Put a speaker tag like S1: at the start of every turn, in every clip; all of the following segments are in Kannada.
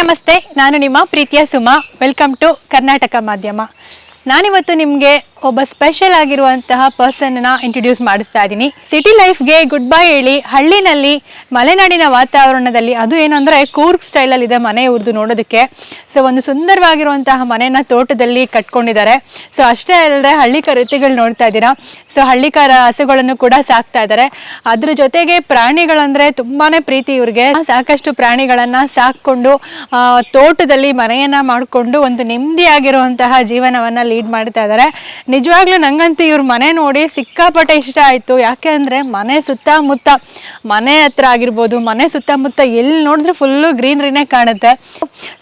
S1: ನಮಸ್ತೆ. ನಾನು ನಿಮ್ಮ ಪ್ರೀತಿಯ ಸುಮಾ. ವೆಲ್ಕಮ್ ಟು ಕರ್ನಾಟಕ ಮಾಧ್ಯಮ ನಾನಿವತ್ತು ನಿಮಗೆ ಒಬ್ಬ ಸ್ಪೆಷಲ್ ಆಗಿರುವಂತಹ ಪರ್ಸನ್ನ ಇಂಟ್ರೊಡ್ಯೂಸ್ ಮಾಡಿಸ್ತಾ ಇದ್ದೀನಿ ಸಿಟಿ ಲೈಫ್ಗೆ ಗುಡ್ ಬೈ ಹೇಳಿ ಹಳ್ಳಿನಲ್ಲಿ ಮಲೆನಾಡಿನ ವಾತಾವರಣದಲ್ಲಿ ಅದು ಏನಂದರೆ ಕೂರ್ಗ್ ಸ್ಟೈಲಲ್ಲಿ ಇದೆ ಮನೆ ಉರ್ದು ನೋಡೋದಕ್ಕೆ. ಸೊ ಒಂದು ಸುಂದರವಾಗಿರುವಂತಹ ಮನೆನ ತೋಟದಲ್ಲಿ ಕಟ್ಕೊಂಡಿದ್ದಾರೆ. ಸೊ ಅಷ್ಟೇ ಅಲ್ಲದೆ ಹಳ್ಳಿಕರ ವೃತ್ತಿಗಳು ನೋಡ್ತಾ ಇದ್ದೀರಾ ಸೊ ಹಳ್ಳಿಕಾರ ಹಸುಗಳನ್ನು ಕೂಡ ಸಾಕ್ತಾ ಇದ್ದಾರೆ. ಅದ್ರ ಜೊತೆಗೆ ಪ್ರಾಣಿಗಳಂದ್ರೆ ತುಂಬಾನೇ ಪ್ರೀತಿ ಇವ್ರಿಗೆ. ಸಾಕಷ್ಟು ಪ್ರಾಣಿಗಳನ್ನ ಸಾಕೊಂಡು ಆ, ತೋಟದಲ್ಲಿ ಮನೆಯನ್ನ ಮಾಡಿಕೊಂಡು ಒಂದು ನೆಮ್ಮದಿಯಾಗಿರುವಂತಹ ಜೀವನವನ್ನ ಲೀಡ್ ಮಾಡ್ತಾ ಇದ್ದಾರೆ. ನಿಜವಾಗ್ಲೂ ನಂಗಂತೂ ಇವ್ರ ಮನೆ ನೋಡಿ ಸಿಕ್ಕಾಪಟ್ಟೆ ಇಷ್ಟ ಆಯ್ತು. ಯಾಕೆ ಅಂದರೆ ಮನೆ ಸುತ್ತಮುತ್ತ, ಮನೆ ಹತ್ರ ಆಗಿರ್ಬೋದು, ಮನೆ ಸುತ್ತಮುತ್ತ ಎಲ್ಲಿ ನೋಡಿದ್ರೆ ಫುಲ್ಲು ಗ್ರೀನರಿನೇ ಕಾಣುತ್ತೆ.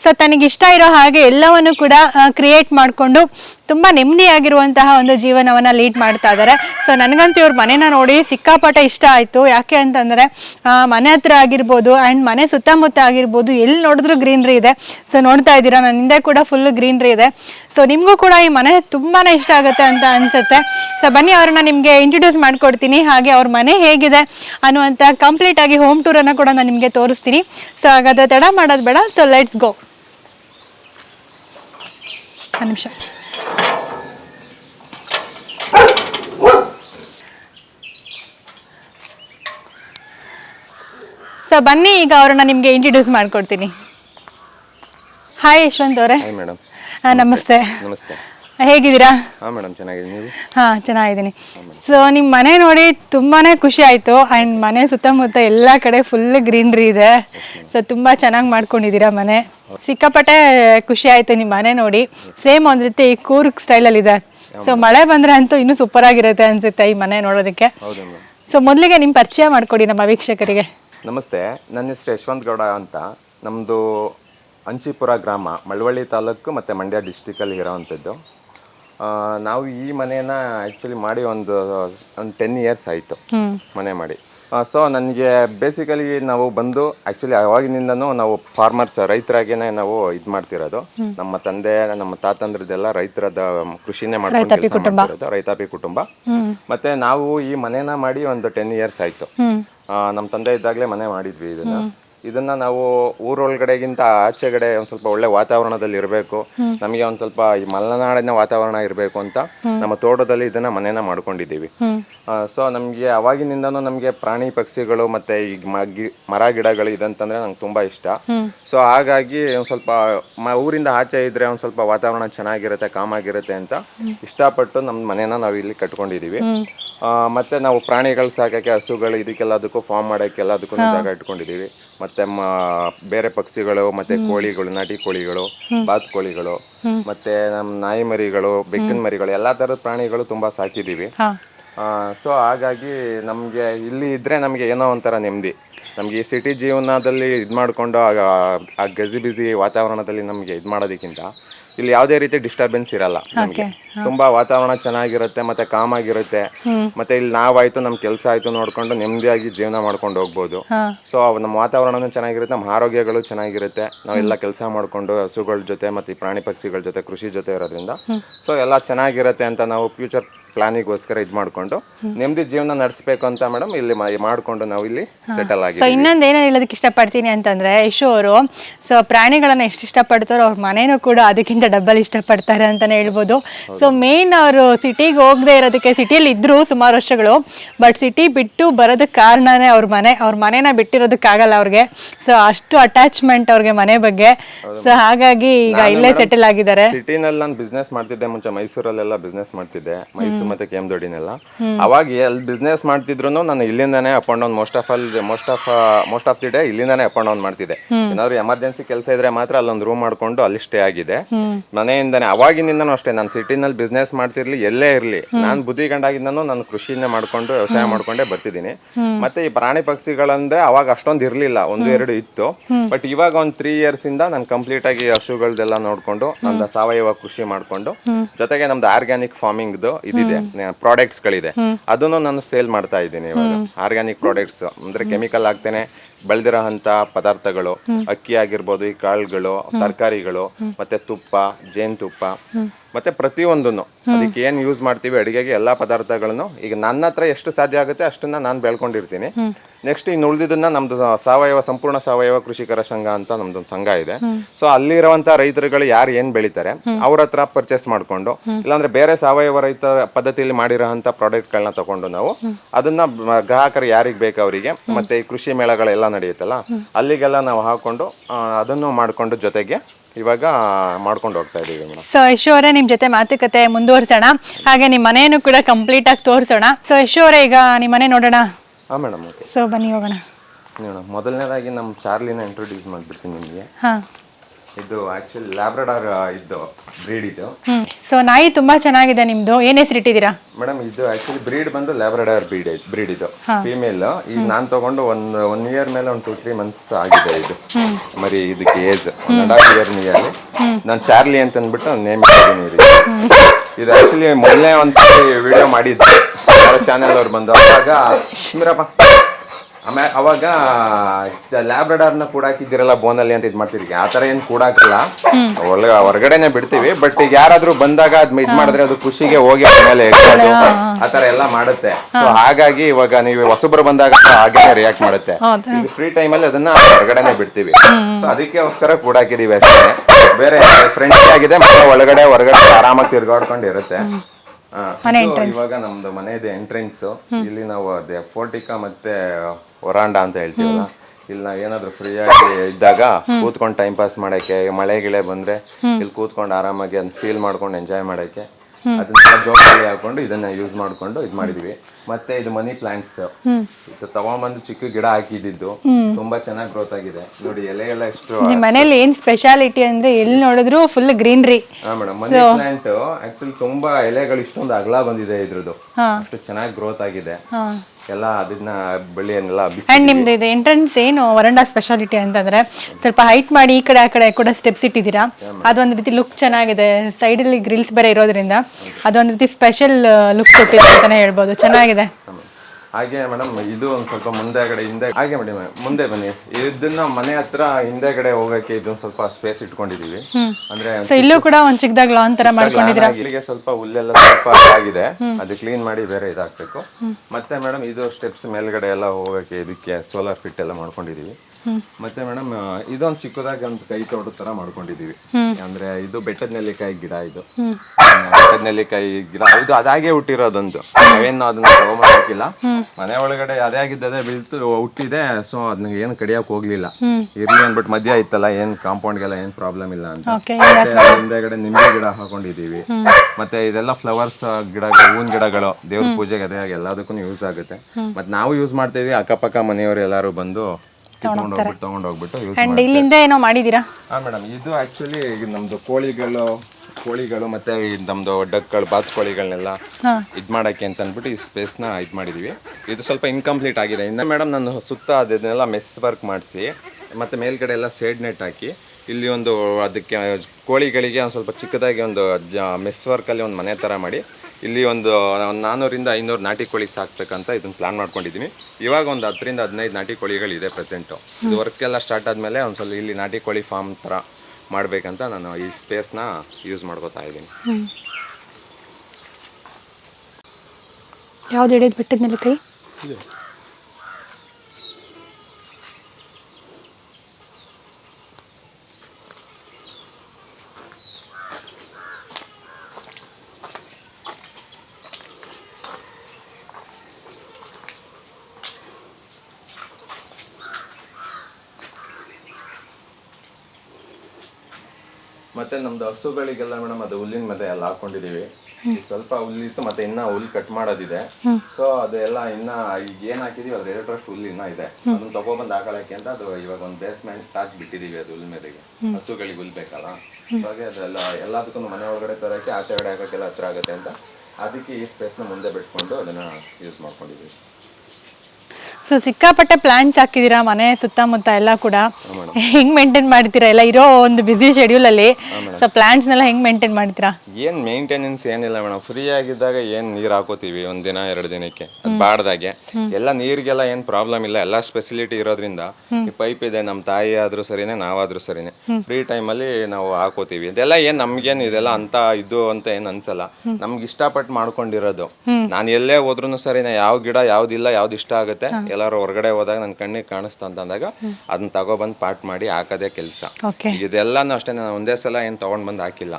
S1: ಸೊ ತನಗಿಷ್ಟ ಇರೋ ಹಾಗೆ ಎಲ್ಲವನ್ನು ಕೂಡ ಕ್ರಿಯೇಟ್ ಮಾಡಿಕೊಂಡು ತುಂಬಾ ನೆಮ್ಮದಿಯಾಗಿರುವಂತಹ ಒಂದು ಜೀವನವನ್ನ ಲೀಡ್ ಮಾಡ್ತಾ ಇದ್ದಾರೆ ಸೊ ನನಗಂತೂ ಇವ್ರ ಮನೆನ ನೋಡಿ ಸಿಕ್ಕಾಪಟ್ಟೆ ಇಷ್ಟ ಆಯ್ತು. ಯಾಕೆ ಅಂತಂದ್ರೆ ಮನೆ ಹತ್ರ ಆಗಿರ್ಬೋದು ಅಂಡ್ ಮನೆ ಸುತ್ತಮುತ್ತ ಆಗಿರ್ಬೋದು ಎಲ್ಲಿ ನೋಡಿದ್ರು ಗ್ರೀನ್ರಿ ಇದೆ. ಸೊ ನೋಡ್ತಾ ಇದ್ದೀರಾ ನನ್ನ ಹಿಂದೆ ಕೂಡ ಫುಲ್ ಗ್ರೀನ್ರಿ ಇದೆ. ಸೊ ನಿಮಗೂ ಕೂಡ ಈ ಮನೆ ತುಂಬಾನೇ ಇಷ್ಟ ಆಗುತ್ತೆ ಅಂತ ಅನ್ಸುತ್ತೆ. ಸೊ ಬನ್ನಿ ಅವ್ರನ್ನ ನಿಮಗೆ ಇಂಟ್ರೊಡ್ಯೂಸ್ ಮಾಡ್ಕೊಡ್ತೀನಿ. ಹಾಗೆ ಅವ್ರ ಮನೆ ಹೇಗಿದೆ ಅನ್ನುವಂಥ ಕಂಪ್ಲೀಟ್ ಆಗಿ ಹೋಮ್ ಟೂರ್ ಅನ್ನ ಕೂಡ ನಾನು ನಿಮಗೆ ತೋರಿಸ್ತೀನಿ. ಸೊ ಹಾಗಾದ್ರೆ ತಡ ಮಾಡೋದು ಬೇಡ. ಸೊ ಲೆಟ್ಸ್ ಗೋ ನಿಮಿಷ. ಸೊ ಬನ್ನಿ ಈಗ ಅವ್ರನ್ನ ನಿಮಗೆ ಇಂಟ್ರೊಡ್ಯೂಸ್ ಮಾಡ್ಕೊಡ್ತೀನಿ. ಹಾಯ್ ಯಶವಂತ್ ಅವರೇ.
S2: ಮೇಡಮ್
S1: ನಮಸ್ತೆ.
S2: ನಮಸ್ತೆ.
S1: ಹೇಗಿದ್ದೀರಾ?
S2: ಹಾಂ ಮೇಡಮ್ ಚೆನ್ನಾಗಿದೆ ನೀವು?
S1: ಹಾ ಚೆನ್ನಾಗಿದ್ದೀನಿ. ಸೊ ನಿಮ್ಮ ಮನೆ ನೋಡಿ ತುಂಬಾನೇ ಖುಷಿ ಆಯ್ತು. ಅಂಡ್ ಮನೆ ಸುತ್ತಮುತ್ತ ಎಲ್ಲ ಕಡೆ ಫುಲ್ ಗ್ರೀನ್ರಿ ಇದೆ. ಸೊ ತುಂಬಾ ಚೆನ್ನಾಗಿ ಮಾಡ್ಕೊಂಡಿದೀರಾ ಮನೆ. ಸಿಕ್ಕಾಪಟ್ಟೆ ಖುಷಿ ಆಯ್ತು ನಿಮ್ಮ ಮನೆ ನೋಡಿ. ಸೇಮ್ ಒಂದ್ ರೀತಿ ಕೂರ್ಗ್ ಸ್ಟೈಲಲ್ಲಿ ಇದೆ. ಸೊ ಮಳೆ ಬಂದ್ರೆ ಅಂತೂ ಇನ್ನೂ ಸೂಪರ್ ಆಗಿರುತ್ತೆ ಅನ್ಸುತ್ತೆ ಈ ಮನೆ ನೋಡೋದಕ್ಕೆ.
S2: ಹೌದು ಮೇಡಮ್
S1: ಸೊ ಮೊದಲಿಗೆ ನಿಮ್ಮ ಪರಿಚಯ ಮಾಡ್ಕೊಡಿ ನಮ್ಮ ವೀಕ್ಷಕರಿಗೆ.
S2: ನಮಸ್ತೆ. ನನ್ನ ಹೆಸರು ಯಶವಂತ್ ಗೌಡ ಅಂತ. ನಮ್ಮದು ಅಂಚಿಪುರ ಗ್ರಾಮ ಮಳವಳ್ಳಿ ತಾಲೂಕು ಮತ್ತು ಮಂಡ್ಯ ಡಿಸ್ಟಿಕಲ್ಲಿ ಇರೋವಂಥದ್ದು. ನಾವು ಈ ಮನೇನ ಆ್ಯಕ್ಚುಲಿ ಮಾಡಿ ಒಂದು ಒಂದು ಟೆನ್ ಇಯರ್ಸ್ ಆಯಿತು ಮನೆ ಮಾಡಿ. ಸೊ ನನಗೆ ಬೇಸಿಕಲಿ ನಾವು ಬಂದು ಆ್ಯಕ್ಚುಲಿ ಅವಾಗಿನಿಂದನೂ ನಾವು ಫಾರ್ಮರ್ಸ್ ರೈತರಾಗೇನೆ ನಾವು ಇದು ಮಾಡ್ತಿರೋದು. ನಮ್ಮ ತಂದೆ ನಮ್ಮ ತಾತಂದ್ರದ್ದೆಲ್ಲ ರೈತರದ ಕೃಷಿನೇ ಮಾಡ್ಕೊಂಡು ಮಾಡ್ತಿರೋದು ರೈತಾಪಿ ಕುಟುಂಬ. ಮತ್ತೆ ನಾವು ಈ ಮನೇನ ಮಾಡಿ ಒಂದು ಟೆನ್ ಇಯರ್ಸ್ ಆಯ್ತು. ನಮ್ಮ ತಂದೆ ಇದ್ದಾಗಲೇ ಮನೆ ಮಾಡಿದ್ವಿ ಇದನ್ನ. ಇದನ್ನ ನಾವು ಊರೊಳಗಡೆಗಿಂತ ಆಚೆಗಡೆ ಒಂದ್ ಸ್ವಲ್ಪ ಒಳ್ಳೆ ವಾತಾವರಣದಲ್ಲಿ ಇರಬೇಕು. ನಮಗೆ ಒಂದ್ ಸ್ವಲ್ಪ ಈ ಮಲೆನಾಡಿನ ವಾತಾವರಣ ಇರಬೇಕು ಅಂತ ನಮ್ಮ ತೋಟದಲ್ಲಿ ಇದನ್ನ ಮನೇನ ಮಾಡ್ಕೊಂಡಿದ್ದೀವಿ. ಸೊ ನಮಗೆ ಅವಾಗಿನಿಂದನೂ ನಮಗೆ ಪ್ರಾಣಿ ಪಕ್ಷಿಗಳು ಮತ್ತೆ ಈ ಮ- ಗಿ- ಮರ ಗಿಡಗಳು ಇದಂತಂದ್ರೆ ನಂಗೆ ತುಂಬಾ ಇಷ್ಟ. ಸೊ ಹಾಗಾಗಿ ಒಂದ್ ಸ್ವಲ್ಪ ಮ- ಊರಿಂದ ಆಚೆ ಇದ್ರೆ ಒಂದ್ ಸ್ವಲ್ಪ ವಾತಾವರಣ ಚೆನ್ನಾಗಿರುತ್ತೆ ಕಾಮಾಗಿರುತ್ತೆ ಅಂತ ಇಷ್ಟಪಟ್ಟು ನಮ್ಮ ಮನೇನ ನಾವು ಇಲ್ಲಿ ಕಟ್ಕೊಂಡಿದೀವಿ ಮತ್ತೆ ನಾವು ಪ್ರಾಣಿಗಳು ಸಾಕಕ್ಕೆ ಹಸುಗಳು ಇದಕ್ಕೆಲ್ಲದಕ್ಕೂ ಫಾರ್ಮ್ ಮಾಡಕ್ಕೆ ಎಲ್ಲದಕ್ಕೂ ಜಾಗ ಇಟ್ಕೊಂಡಿದೀವಿ ಮತ್ತೆ ಮ- ಬೇರೆ ಪಕ್ಷಿಗಳು ಮತ್ತೆ ಕೋಳಿಗಳು ನಾಟಿ ಕೋಳಿಗಳು ಬಾತುಕೋಳಿಗಳು ಮತ್ತೆ ನಮ್ಮ ನಾಯಿ ಮರಿಗಳು ಬೆಕ್ಕಿನ ಮರಿಗಳು ಎಲ್ಲಾ ತರದ ಪ್ರಾಣಿಗಳು ತುಂಬಾ ಸಾಕಿದೀವಿ.
S1: ಹಾ.
S2: ಸೊ ಹಾಗಾಗಿ ನಮಗೆ ಇಲ್ಲಿ ಇದ್ರೆ ನಮಗೆ ಏನೋ ಒಂಥರ ನೆಮ್ಮದಿ. ನಮಗೆ ಈ ಸಿಟಿ ಜೀವನದಲ್ಲಿ ಇದು ಮಾಡಿಕೊಂಡು ಆ ಗಜಿ ಬಿಸಿ ವಾತಾವರಣದಲ್ಲಿ ನಮಗೆ ಇದು ಮಾಡೋದಕ್ಕಿಂತ ಇಲ್ಲಿ ಯಾವುದೇ ರೀತಿ ಡಿಸ್ಟರ್ಬೆನ್ಸ್ ಇರಲ್ಲ ನಮಗೆ. ತುಂಬಾ ವಾತಾವರಣ ಚೆನ್ನಾಗಿರುತ್ತೆ ಮತ್ತೆ ಕಾಮ್ ಆಗಿರುತ್ತೆ. ಮತ್ತೆ ಇಲ್ಲಿ ನಾವಾಯ್ತು ನಮ್ ಕೆಲಸ ಆಯ್ತು ನೋಡ್ಕೊಂಡು ನೆಮ್ಮದಿಯಾಗಿ ಜೀವನ ಮಾಡ್ಕೊಂಡು ಹೋಗ್ಬೋದು. ಸೊ ನಮ್ಮ ವಾತಾವರಣನೂ ಚೆನ್ನಾಗಿರುತ್ತೆ ನಮ್ಮ ಆರೋಗ್ಯಗಳು ಚೆನ್ನಾಗಿರುತ್ತೆ. ನಾವೆಲ್ಲ ಕೆಲಸ ಮಾಡ್ಕೊಂಡು ಹಸುಗಳ ಜೊತೆ ಮತ್ತೆ ಪ್ರಾಣಿ ಪಕ್ಷಿಗಳ ಜೊತೆ ಕೃಷಿ ಜೊತೆ ಇರೋದ್ರಿಂದ. ಸೊ ಎಲ್ಲ ಚೆನ್ನಾಗಿರುತ್ತೆ ಅಂತ ನಾವು ಫ್ಯೂಚರ್ ಪ್ಲಾನಿಗೋಸ್ಕರ ಇದು ಮಾಡಿಕೊಂಡು ನೆಮ್ಮದಿ ಜೀವನ ನಡೆಸಬೇಕು ಅಂತ ಮೇಡಮ್ ಇಲ್ಲಿ ಮಾಡಿಕೊಂಡು ನಾವು ಇಲ್ಲಿ ಸೆಟಲ್ ಆಗಿ
S1: ಸೊ ಇನ್ನೊಂದು ಏನೋ ಹೇಳೋದಕ್ಕೆ ಇಷ್ಟಪಡ್ತೀನಿ ಅಂತಂದ್ರೆ ಯಶು ಅವರು ಸೊ ಪ್ರಾಣಿಗಳನ್ನ ಎಷ್ಟು ಇಷ್ಟಪಡ್ತಾರೋ ಅವ್ರ ಮನೇನೂ ಕೂಡ ಅದಕ್ಕಿಂತ ಡಬ್ಬಲ್ ಇಷ್ಟಪಡ್ತಾರೆ ಅಂತಾನೆ ಹೇಳ್ಬೋದು. ಸೊ ಮೇನ್ ಅವರು ಸಿಟಿಗೆ ಹೋಗದೆ ಇರೋದಕ್ಕೆ ಸಿಟಿಯಲ್ಲಿ ಇದ್ರು ಸುಮಾರು ವರ್ಷಗಳು ಬಟ್ ಸಿಟಿ ಬಿಟ್ಟು ಬರೋದಕ್ಕೆ ಕಾರಣನೇ ಅವ್ರ ಮನೆ ಅವ್ರ ಮನೇನ ಬಿಟ್ಟಿರೋದಕ್ಕಾಗಲ್ಲ ಅವ್ರಿಗೆ. ಸೊ ಅಷ್ಟು ಅಟ್ಯಾಚ್ಮೆಂಟ್ ಅವ್ರಿಗೆ ಮನೆ ಬಗ್ಗೆ. ಸೊ ಹಾಗಾಗಿ ಈಗ ಇಲ್ಲೇ ಸೆಟಲ್ ಆಗಿದ್ದಾರೆ.
S2: ಸಿಟಿನಲ್ಲಿ ನಾನು ಬಿಸ್ನೆಸ್ ಮಾಡ್ತಿದ್ದೆ ಮುಂಚೆ ಮೈಸೂರಲ್ಲೆಲ್ಲ ಬಿಸ್ನೆಸ್ ಮಾಡ್ತಿದ್ದೆ. ಮೈಸೂರು ಮತ್ತೆ ಕೆಮ್ಮದೊಡಿನೆಲ್ಲ ಅವಾಗ ಎಲ್ಲಿ ಬಿಸ್ನೆಸ್ ಮಾಡ್ತಿದ್ರು ನಾನು ಇಲ್ಲಿಂದಾನೆ up and down most of all most of most of the day ಇಲ್ಲಿಂದಾನೆ up and down ಮಾಡ್ತಿದ್ದೆ. ಏನಾದ್ರು ಎಮರ್ಜೆನ್ಸಿ ಕೆಲಸ ಇದ್ರೆ ಮಾತ್ರ ಅಲ್ಲೊಂದು ರೂಮ್ ಮಾಡ್ಕೊಂಡು ಅಲ್ಲಿ ಸ್ಟೇ ಆಗಿದೆ. ಮನೆಯಿಂದಾನೆ ಅವಾಗಿನಿಂದನೂ ಅಷ್ಟೇ ನಾನು ಸಿಟಿನಲ್ಲಿ ಬಿಸ್ನೆಸ್ ಮಾಡ್ತಿರ್ಲಿ ಎಲ್ಲೇ ಇರ್ಲಿ ನಾನು ಬುದ್ಧಿ ಗಂಡಾಗಿಂದನೂ ನಾನು ಕೃಷಿಯನ್ನೇ ಮಾಡ್ಕೊಂಡು ವ್ಯವಸಾಯ ಮಾಡ್ಕೊಂಡೇ ಬರ್ತಿದ್ದೀನಿ. ಮತ್ತೆ ಈ ಪ್ರಾಣಿ ಪಕ್ಷಿಗಳಂದ್ರೆ ಅವಾಗ ಅಷ್ಟೊಂದು ಇರ್ಲಿಲ್ಲ ಒಂದು ಎರಡು ಇತ್ತು. ಬಟ್ ಇವಾಗ ಒಂದು ತ್ರೀ ಇಯರ್ಸ್ ಇಂದ ನಾನು ಕಂಪ್ಲೀಟ್ ಆಗಿ ಹಸುಗಳದೆಲ್ಲ ನೋಡ್ಕೊಂಡು ನಮ್ದು ಸಾವಯವ ಕೃಷಿ ಮಾಡ್ಕೊಂಡು ಜೊತೆಗೆ ನಮ್ದು ಆರ್ಗ್ಯಾನಿಕ್ ಫಾರ್ಮಿಂಗ್ದು ಇದಿದೆ. ಪ್ರಾಡಕ್ಟ್ಸ್ ಗಳಿದೆ ಅದನ್ನು ನಾನು ಸೇಲ್ ಮಾಡ್ತಾ ಇದ್ದೀನಿ ಇವಾಗ. ಆರ್ಗ್ಯಾನಿಕ್ ಪ್ರಾಡಕ್ಟ್ಸ್ ಅಂದ್ರೆ ಕೆಮಿಕಲ್ ಆಗ್ತೇನೆ ಬೆಳೆದಿರೋ ಅಂತ ಪದಾರ್ಥಗಳು ಅಕ್ಕಿ ಆಗಿರ್ಬೋದು ಈ ಕಾಳುಗಳು ತರಕಾರಿಗಳು ಮತ್ತೆ ತುಪ್ಪ ಜೇನುತುಪ್ಪ ಮತ್ತೆ ಪ್ರತಿಯೊಂದನ್ನು. ಅದಕ್ಕೆ ಏನ್ ಯೂಸ್ ಮಾಡ್ತೀವಿ ಅಡಿಗೆಗೆ ಎಲ್ಲಾ ಪದಾರ್ಥಗಳನ್ನು. ಈಗ ನನ್ನ ಹತ್ರ ಎಷ್ಟು ಸಾಧ್ಯ ಆಗುತ್ತೆ ಅಷ್ಟನ್ನ ನಾನು ಬೆಳ್ಕೊಂಡಿರ್ತೀನಿ. ನೆಕ್ಸ್ಟ್ ಇನ್ನು ಉಳಿದಿದ್ದನ್ನ ನಮ್ದು ಸಾವಯವ ಸಂಪೂರ್ಣ ಸಾವಯವ ಕೃಷಿಕರ ಸಂಘ ಅಂತ ನಮ್ದೊಂದು ಸಂಘ ಇದೆ. ಸೊ ಅಲ್ಲಿರುವಂತ ರೈತರುಗಳು ಯಾರು ಏನ್ ಬೆಳಿತಾರೆ ಅವ್ರ ಹತ್ರ ಪರ್ಚೇಸ್ ಮಾಡ್ಕೊಂಡು ಇಲ್ಲಾಂದ್ರೆ ಬೇರೆ ಸಾವಯವ ರೈತ ಪದ್ಧತಿಯಲ್ಲಿ ಪ್ರಾಡಕ್ಟ್ ಪ್ರಾಡಕ್ಟ್ಗಳನ್ನ ತಗೊಂಡು ನಾವು ಅದನ್ನ ಗ್ರಾಹಕರು ಯಾರಿಗೆ ಬೇಕು ಅವರಿಗೆ ಮತ್ತೆ ಈ ಕೃಷಿ ಮೇಳಗಳೆಲ್ಲ ನಡೆಯುತ್ತಲ್ಲ ಅಲ್ಲಿಗೆಲ್ಲ ನಾವು ಹಾಕೊಂಡು ಅದನ್ನು ಮಾಡ್ಕೊಂಡು ಜೊತೆಗೆ ಇವಾಗ ಮಾಡ್ಕೊಂಡು ಹೋಗ್ತಾ ಮೇಡಮ್.
S1: ಸೊ ಯಶು ಅವರೇ ನಿಮ್ ಜೊತೆ ಮಾತುಕತೆ ಮುಂದುವರಿಸೋಣ. ಹಾಗೆ ನಿಮ್ ಮನೆಯನ್ನು ಕೂಡ ಕಂಪ್ಲೀಟ್ ಆಗಿ ತೋರಿಸೋಣ. ಸೊ ಯಶು ಅವರೇ ಈಗ ನಿಮ್ಮ ಮನೆ ನೋಡೋಣ.
S2: ಹಾಂ ಮೇಡಮ್ ಓಕೆ
S1: ಸೊ ಬನ್ನಿ ಹೋಗೋಣ.
S2: ಮೇಡಮ್ ಮೊದಲನೇದಾಗಿ ನಮ್ಮ ಚಾರ್ಲಿನ ಇಂಟ್ರೊಡ್ಯೂಸ್ ಮಾಡಿಬಿಡ್ತೀನಿ ನಿಮಗೆ.
S1: ಹಾ.
S2: ಇದು ಆಕ್ಚುಲಿ ಲ್ಯಾಬ್ರಡಾರ್ ಇದ್ದು ಬ್ರೀಡ್ ಇದು.
S1: ಸೊ ನಾಯಿ ತುಂಬಾ ಚೆನ್ನಾಗಿದೆ ನಿಮ್ದು. ಏನ್ ಹೆಸರು ಇಟ್ಟಿದ್ದೀರಾ?
S2: ಮೇಡಮ್ ಇದು ಆಕ್ಚುಲಿ ಬ್ರೀಡ್ ಬಂದು ಲ್ಯಾಬ್ರಡಾರ್ ಬ್ರೀಡ್ ಬ್ರೀಡ್ ಇದು. ಫೀಮೇಲ್ ಈಗ ನಾನು ತಗೊಂಡು ಒಂದು ಒನ್ ಇಯರ್ ಮೇಲೆ ಒಂದು ಟೂ ತ್ರೀ ಮಂತ್ಸ್ ಆಗಿದೆ ಇದು. ಮರಿ ಇದಕ್ಕೆ age one and half year nearly ನಾನು ಚಾರ್ಲಿ ಅಂತ ಅಂದ್ಬಿಟ್ಟು ನೇಮ್ ಇಟ್ಟಿದ್ದೀನಿ ಇದು ಇದು ಆಕ್ಚುಲಿ ಮೊನ್ನೆ ಒಂದ್ಸರಿ ವಿಡಿಯೋ ಮಾಡಿದ್ದೆ. ಚಾನೆಲ್ ಅವ್ರು ಬಂದು. ಅವಾಗ ಆಮೇಲೆ ಅವಾಗ ಲ್ಯಾಬ್ರಡಾರ್ನ ಕೂಡಾಕಿದ್ದೀರಲ್ಲ ಬೋನಲ್ಲಿ ಅಂತ ಇದು ಮಾಡ್ತಿದ್ವಿ. ಆ ತರ ಏನು ಕೂಡಾಕಲ್ಲ. ಒಳಗ ಹೊರಗಡೆನೆ ಬಿಡ್ತೀವಿ. ಬಟ್ ಈಗ ಯಾರಾದ್ರೂ ಬಂದಾಗ ಅದ್ ಇದ್ ಮಾಡಿದ್ರೆ ಅದು ಖುಷಿಗೆ ಹೋಗಿ ಆಮೇಲೆ ಎಗ್ಗೋದು ಆ ಥರ ಎಲ್ಲ ಮಾಡುತ್ತೆ. ಸೊ ಹಾಗಾಗಿ ಇವಾಗ ನೀವು ಹೊಸಬ್ರು ಬಂದಾಗ ಹಾಗೇನೆ ರಿಯಾಕ್ಟ್ ಮಾಡುತ್ತೆ. ಫ್ರೀ ಟೈಮ್ ಟೈಮಲ್ಲಿ ಅದನ್ನ ಹೊರಗಡೆನೆ ಬಿಡ್ತೀವಿ. ಸೊ ಅದಕ್ಕೋಸ್ಕರ ಕೂಡಾಕಿದೀವಿ ಅಷ್ಟೇ. ಬೇರೆ ಫ್ರೆಂಡ್ಲಿ ಆಗಿದೆ ಮತ್ತೆ ಒಳಗಡೆ ಹೊರಗಡೆ ಆರಾಮಾಗಿ ತಿರ್ಗಾಡ್ಕೊಂಡು ಇರುತ್ತೆ. ಇವಾಗ ನಮ್ದು ಮನೆಯದು ಎಂಟ್ರೆನ್ಸ್ ಇಲ್ಲಿ ನಾವು ಅದೇ ಫೋರ್ಟಿಕಾ ಮತ್ತೆ ಒರಾಂಡ ಅಂತ ಹೇಳ್ತೀವಲ್ಲ. ಇಲ್ಲಿ ನಾವ್ ಏನಾದ್ರು ಫ್ರೀ ಆಗಿ ಇದ್ದಾಗ ಕೂತ್ಕೊಂಡು ಟೈಮ್ ಪಾಸ್ ಮಾಡಕ್ಕೆ ಮಳೆ ಗಿಳೆ ಬಂದ್ರೆ ಇಲ್ಲಿ ಕೂತ್ಕೊಂಡು ಆರಾಮಾಗಿ ಅದನ್ನ ಫೀಲ್ ಮಾಡ್ಕೊಂಡು ಎಂಜಾಯ್ ಮಾಡಕ್ಕೆ ಅದನ್ನ ಜೋಕಾಲಿ ಹಾಕೊಂಡು ಇದನ್ನ ಯೂಸ್ ಮಾಡ್ಕೊಂಡು ಇದ್ ಮಾಡಿದ್ವಿ. ಮತ್ತೆ ಇದು ಮನಿ ಪ್ಲಾಂಟ್ಸ್. ಇದು ತಗೊಂಬಂದು ಚಿಕ್ಕ ಗಿಡ ಹಾಕಿದ್ದು ತುಂಬಾ ಚೆನ್ನಾಗಿ ಗ್ರೋತ್ ಆಗಿದೆ. ನೋಡಿ ಎಲೆ ಎಲ್ಲ ಎಷ್ಟು
S1: ನಿಮ್ ಮನೇಲಿ ಏನ್ ಸ್ಪೆಷಾಲಿಟಿ ಅಂದ್ರೆ ಎಲ್ಲಿ ನೋಡಿದ್ರು ಫುಲ್ ಗ್ರೀನ್ರಿ
S2: ಹಾ ಮೇಡಮ್ ಮನಿ ಪ್ಲಾಂಟ್ ಆಕ್ಚುಲಿ ತುಂಬಾ ಎಲೆಗಳು ಇಷ್ಟೊಂದು ಅಗಲ ಬಂದಿದೆ ಇದ್ರದ್ದು. ಅಷ್ಟು ಚೆನ್ನಾಗಿ ಗ್ರೋತ್ ಆಗಿದೆ. ಎಲ್ಲ ಅದನ್ನ ಬೆಳೆಯನ್ನೆಲ್ಲ ಬಿಸಿ
S1: ಅಂಡ್ ನಿಮ್ದು ಇದು ಎಂಟ್ರೆನ್ಸ್ ಏನು ವರಂಡಾ ಸ್ಪೆಷಾಲಿಟಿ ಅಂತಂದ್ರೆ ಸ್ವಲ್ಪ ಹೈಟ್ ಮಾಡಿ ಈ ಕಡೆ ಆ ಕಡೆ ಕೂಡ ಸ್ಟೆಪ್ಸ್ ಇಟ್ಟಿದ್ದೀರಾ? ಅದೊಂದು ರೀತಿ ಲುಕ್ ಚೆನ್ನಾಗಿದೆ. ಸೈಡಲ್ಲಿ ಗ್ರಿಲ್ಸ್ ಬೇರೆ ಇರೋದ್ರಿಂದ ಅದೊಂದು ರೀತಿ ಸ್ಪೆಷಲ್ ಲುಕ್ ಕೊಟ್ಟಿದೆ ಅಂತಾನೆ ಹೇಳ್ಬೋದು. ಚೆನ್ನಾಗಿದೆ.
S2: ಹಾಗೆ ಮೇಡಮ್ ಇದು ಒಂದು ಸ್ವಲ್ಪ ಮುಂದೆಗಡೆ ಹಿಂದೆ ಹಾಗೆ ಮೇಡಮ್ ಮುಂದೆ ಬನ್ನಿ. ಇದನ್ನ ಮನೆ ಹತ್ರ ಹಿಂದೆಗಡೆ ಹೋಗಕ್ಕೆ ಇದೊಂದು ಸ್ವಲ್ಪ ಸ್ಪೇಸ್ ಇಟ್ಕೊಂಡಿದೀವಿ. ಅಂದ್ರೆ
S1: ಸೊ ಇಲ್ಲೂ ಕೂಡ ಒಂದ್ ಚಿಕ್ಕದಾಗ ಲಾನ್ ತರ ಮಾಡ್ಕೊಂಡಿದ್ದೀರಾ?
S2: ಇಲ್ಲಿಗೆ ಸ್ವಲ್ಪ ಹುಲ್ಲೆಲ್ಲ ಸ್ವಲ್ಪ ಆಗಿದೆ. ಅದು ಕ್ಲೀನ್ ಮಾಡಿ ಬೇರೆ ಇದಾಗ್ಬೇಕು. ಮತ್ತೆ ಮೇಡಮ್ ಇದು ಸ್ಟೆಪ್ಸ್ ಮೇಲ್ಗಡೆ ಎಲ್ಲ ಹೋಗಕ್ಕೆ ಇದಕ್ಕೆ ಸೋಲಾರ್ ಫಿಟ್ ಎಲ್ಲ ಮಾಡ್ಕೊಂಡಿದೀವಿ. ಮತ್ತೆ ಮೇಡಮ್ ಇದೊಂದು ಚಿಕ್ಕದಾಗಿ ಒಂದು ಕೈ ತೋಟದ ತರ ಮಾಡ್ಕೊಂಡಿದೀವಿ. ಅಂದ್ರೆ ಇದು ಬೆಟ್ಟದ ನೆಲ್ಲಿಕಾಯಿ ಗಿಡ ಇದು. ಬೆಟ್ಟದ ನೆಲ್ಲಿಕಾಯಿ ಗಿಡ. ಇದು ಅದಾಗೆ ಹುಟ್ಟಿರೋದೊಂದು ನಾವೇನು ಅದನ್ನ ತಗೊಂಡ್ ಹಾಕಿಲ್ಲ ಮನೆ ಒಳಗಡೆ ಅದೇ ಆಗಿದ್ದೇ ಬೀಳ್ತು ಹುಟ್ಟಿದೆ. ಸೊ ಅದನ್ನ ಏನು ಕಡಿಯಕ್ ಹೋಗ್ಲಿಲ್ಲ. ಇರ್ಲಿ ಅಂದ್ಬಿಟ್ಟು ಮದ್ಯ ಇತ್ತಲ್ಲ ಏನ್ ಕಾಂಪೌಂಡ್ಗೆಲ್ಲ ಏನ್ ಪ್ರಾಬ್ಲಮ್ ಇಲ್ಲ ಅಂತ. ಹಿಂದೆಗಡೆ ನಿಂಬೆ ಗಿಡ ಹಾಕೊಂಡಿದೀವಿ. ಮತ್ತೆ ಇದೆಲ್ಲ ಫ್ಲವರ್ಸ್ ಗಿಡಗಳು ಹೂವಿನ ಗಿಡಗಳು. ದೇವ್ರ ಪೂಜೆಗೆ ಅದೇ ಎಲ್ಲದಕ್ಕೂ ಯೂಸ್ ಆಗುತ್ತೆ. ಮತ್ತೆ ನಾವು ಯೂಸ್ ಮಾಡ್ತೀವಿ ಅಕ್ಕಪಕ್ಕ ಮನೆಯವರು ಎಲ್ಲಾರು ಬಂದು ತಗೊಂಡ್ ಹೋಗ್ಬಿಟ್ಟು ಯೂಸ್
S1: ಅಂಡ್ ಇಲ್ಲಿಂದ ಏನೋ ಮಾಡಿದ್ದೀರಾ?
S2: ಹಾ ಮೇಡಮ್ ಇದು ಆಕ್ಚುಲಿ ನಮ್ದು ಕೋಳಿಗಳು ಕೋಳಿಗಳು ಮತ್ತೆ ಈ ನಮ್ದು ಡಕ್ಗಳು ಬಾತುಕೋಳಿಗಳನ್ನೆಲ್ಲ ಇದ್ ಮಾಡಕ್ಕೆ ಅಂತ ಅಂದ್ಬಿಟ್ಟು ಈ ಸ್ಪೇಸ್ನ ಇದ್ ಮಾಡಿದೀವಿ. ಇದು ಸ್ವಲ್ಪ ಇನ್ಕಂಪ್ಲೀಟ್ ಆಗಿದೆ. ಇನ್ನು ಮೇಡಮ್ ನಾನು ಸುತ್ತ ಅದನ್ನೆಲ್ಲ ಮೆಸ್ ವರ್ಕ್ ಮಾಡಿಸಿ ಮತ್ತೆ ಮೇಲ್ಗಡೆ ಎಲ್ಲ ಸೇಡ್ ನೆಟ್ ಹಾಕಿ ಇಲ್ಲಿ ಒಂದು ಅದಕ್ಕೆ ಕೋಳಿಗಳಿಗೆ ಒಂದು ಸ್ವಲ್ಪ ಚಿಕ್ಕದಾಗಿ ಒಂದು ಮೆಸ್ ವರ್ಕಲ್ಲಿ ಒಂದು ಮನೆ ಥರ ಮಾಡಿ ಇಲ್ಲಿ ಒಂದು ಒಂದು ನಾನ್ನೂರಿಂದ ಐನೂರು ನಾಟಿ ಕೋಳಿ ಸಾಕ್ಬೇಕಂತ ಇದನ್ನ ಪ್ಲಾನ್ ಮಾಡ್ಕೊಂಡಿದ್ದೀನಿ ಇವಾಗ ಒಂದು ಹತ್ತರಿಂದ ಹದಿನೈದು ನಾಟಿ ಕೋಳಿಗಳಿದೆ ಪ್ರೆಸೆಂಟು ಇದು ವರ್ಕ್ ಎಲ್ಲ ಸ್ಟಾರ್ಟ್ ಆದಮೇಲೆ ಒಂದು ಸ್ವಲ್ಪ ಇಲ್ಲಿ ನಾಟಿ ಕೋಳಿ ಫಾರ್ಮ್ ಥರ ಮಾಡಬೇಕಂತ ನಾನು ಈ ಸ್ಪೇಸ್ನ ಯೂಸ್ ಮಾಡ್ಕೋತಾ ಇದ್ದೀನಿ.
S1: ಯಾವ್ದು ಹಿಡಿದು ಬಿಟ್ಟಿದ್ನಲ್ಲಿ ಕೈ?
S2: ಮತ್ತೆ ನಮ್ದು ಹಸುಗಳಿಗೆಲ್ಲ ಮೇಡಮ್ ಅದು ಹುಲ್ಲಿನ ಮೇಲೆ ಎಲ್ಲ ಹಾಕೊಂಡಿದೀವಿ. ಸ್ವಲ್ಪ ಹುಲ್ಲಿತ್ತು ಮತ್ತೆ ಇನ್ನ ಹುಲ್ ಕಟ್ ಮಾಡೋದಿದೆ. ಸೊ ಅದೆಲ್ಲ ಇನ್ನ ಈಗ ಏನ್ ಹಾಕಿದೀವಿ ಅದ್ರ ಎರಡರಷ್ಟು ಹುಲ್ಲು ಇನ್ನ ಇದೆ. ಅದನ್ನ ತಗೊಬಂದ್ ಹಾಕೊಳಕ್ಕೆ ಅಂತ ಅದು ಇವಾಗ ಒಂದ್ ಬೇಸ್ಮೆಂಟ್ ಟಾಚ್ ಬಿಟ್ಟಿದೀವಿ ಅದು ಹುಲ್ ಮೇಲೆಗೆ. ಹಸುಗಳಿಗೆ ಹುಲ್ ಬೇಕಲ್ಲ? ಹಾಗೆ ಅದೆಲ್ಲ ಎಲ್ಲದಕ್ಕೂ ಮನೆ ಒಳಗಡೆ ತರಕ್ಕೆ ಆಚೆ ಕಡೆ ಹಾಕಕ್ಕೆಲ್ಲ ಹತ್ರ ಆಗುತ್ತೆ ಅಂತ ಅದಕ್ಕೆ ಈ ಸ್ಪೇಸ್ನ ಮುಂದೆ ಬಿಟ್ಕೊಂಡು ಅದನ್ನ ಯೂಸ್ ಮಾಡ್ಕೊಂಡಿದೀವಿ.
S1: ಸೊ ಸಿಕ್ಕಾಪಟ್ಟೆ ಪ್ಲಾಂಟ್ಸ್ ಹಾಕಿದೀರಾ ಮನೆ ಸುತ್ತಮುತ್ತ ಎಲ್ಲ ಕೂಡ. ಹೆಂಗ್ ಮೇಂಟೈನ್ ಮಾಡ್ತೀರಾ? ಎಲ್ಲ ಇರೋ ಒಂದು ಬಿಸಿ ಶೆಡ್ಯೂಲ್ ಅಲ್ಲಿ. ಸೊ ಪ್ಲಾಂಟ್ಸ್ನೆಲ್ಲ ಹೆಂಗ್ ಮೇಂಟೈನ್ ಮಾಡ್ತೀರಾ?
S2: ಏನ್ ಮೇಂಟೆನೆನ್ಸ್ ಏನಿಲ್ಲ ಮೇಡಮ್ ಫ್ರೀ ಆಗಿದ್ದಾಗ ಏನ್ ನೀರ್ ಹಾಕೋತೀವಿ? ಒಂದ್ ದಿನ ಎರಡು ದಿನಕ್ಕೆ. ಅದು ಬಾಡ್ದಾಗೆ ಎಲ್ಲ ನೀರಿಗೆಲ್ಲ ಏನ್ ಪ್ರಾಬ್ಲಮ್ ಇಲ್ಲ. ಎಲ್ಲಾ ಸ್ಪೆಸಿಲಿಟಿ ಇರೋದ್ರಿಂದ ಈ ಪೈಪ್ ಇದೆ ನಮ್ ತಾಯಿ ಆದ್ರೂ ಸರಿನೆ ನಾವಾದ್ರೂ ಸರಿನೆ. ಫ್ರೀ ಟೈಮ್ ಅಲ್ಲಿ ನಾವು ಹಾಕೋತೀವಿ. ಇದೆಲ್ಲ ಏನ್ ನಮ್ಗೇನು ಇದೆಲ್ಲ ಅಂತ ಇದು ಅಂತ ಏನ್ ಅನ್ಸಲ್ಲ. ನಮ್ಗೆ ಇಷ್ಟಪಟ್ಟು ಮಾಡ್ಕೊಂಡಿರೋದು. ನಾನು ಎಲ್ಲೇ ಹೋದ್ರು ಸರಿನೇ. ಯಾವ ಗಿಡ ಯಾವ್ದಿಲ್ಲ ಯಾವ್ದು ಇಷ್ಟ ಆಗುತ್ತೆ ಎಲ್ಲಾರು ಹೊರಗಡೆ ಹೋದಾಗ ನನ್ನ ಕಣ್ಣಿಗೆ ಕಾಣಿಸ್ತಾ ಅಂತಂದಾಗ ಅದನ್ನ ತಗೊಬಂದು ಪಾಟ್ ಮಾಡಿ ಹಾಕೋದೇ ಕೆಲಸ.
S1: ಓಕೆ
S2: ಇದೆಲ್ಲಾನು ಅಷ್ಟೇ ನಾನು ಒಂದೇ ಸಲ ಏನು ತಗೊಂಡ್ ಬಂದು ಹಾಕಿಲ್ಲ.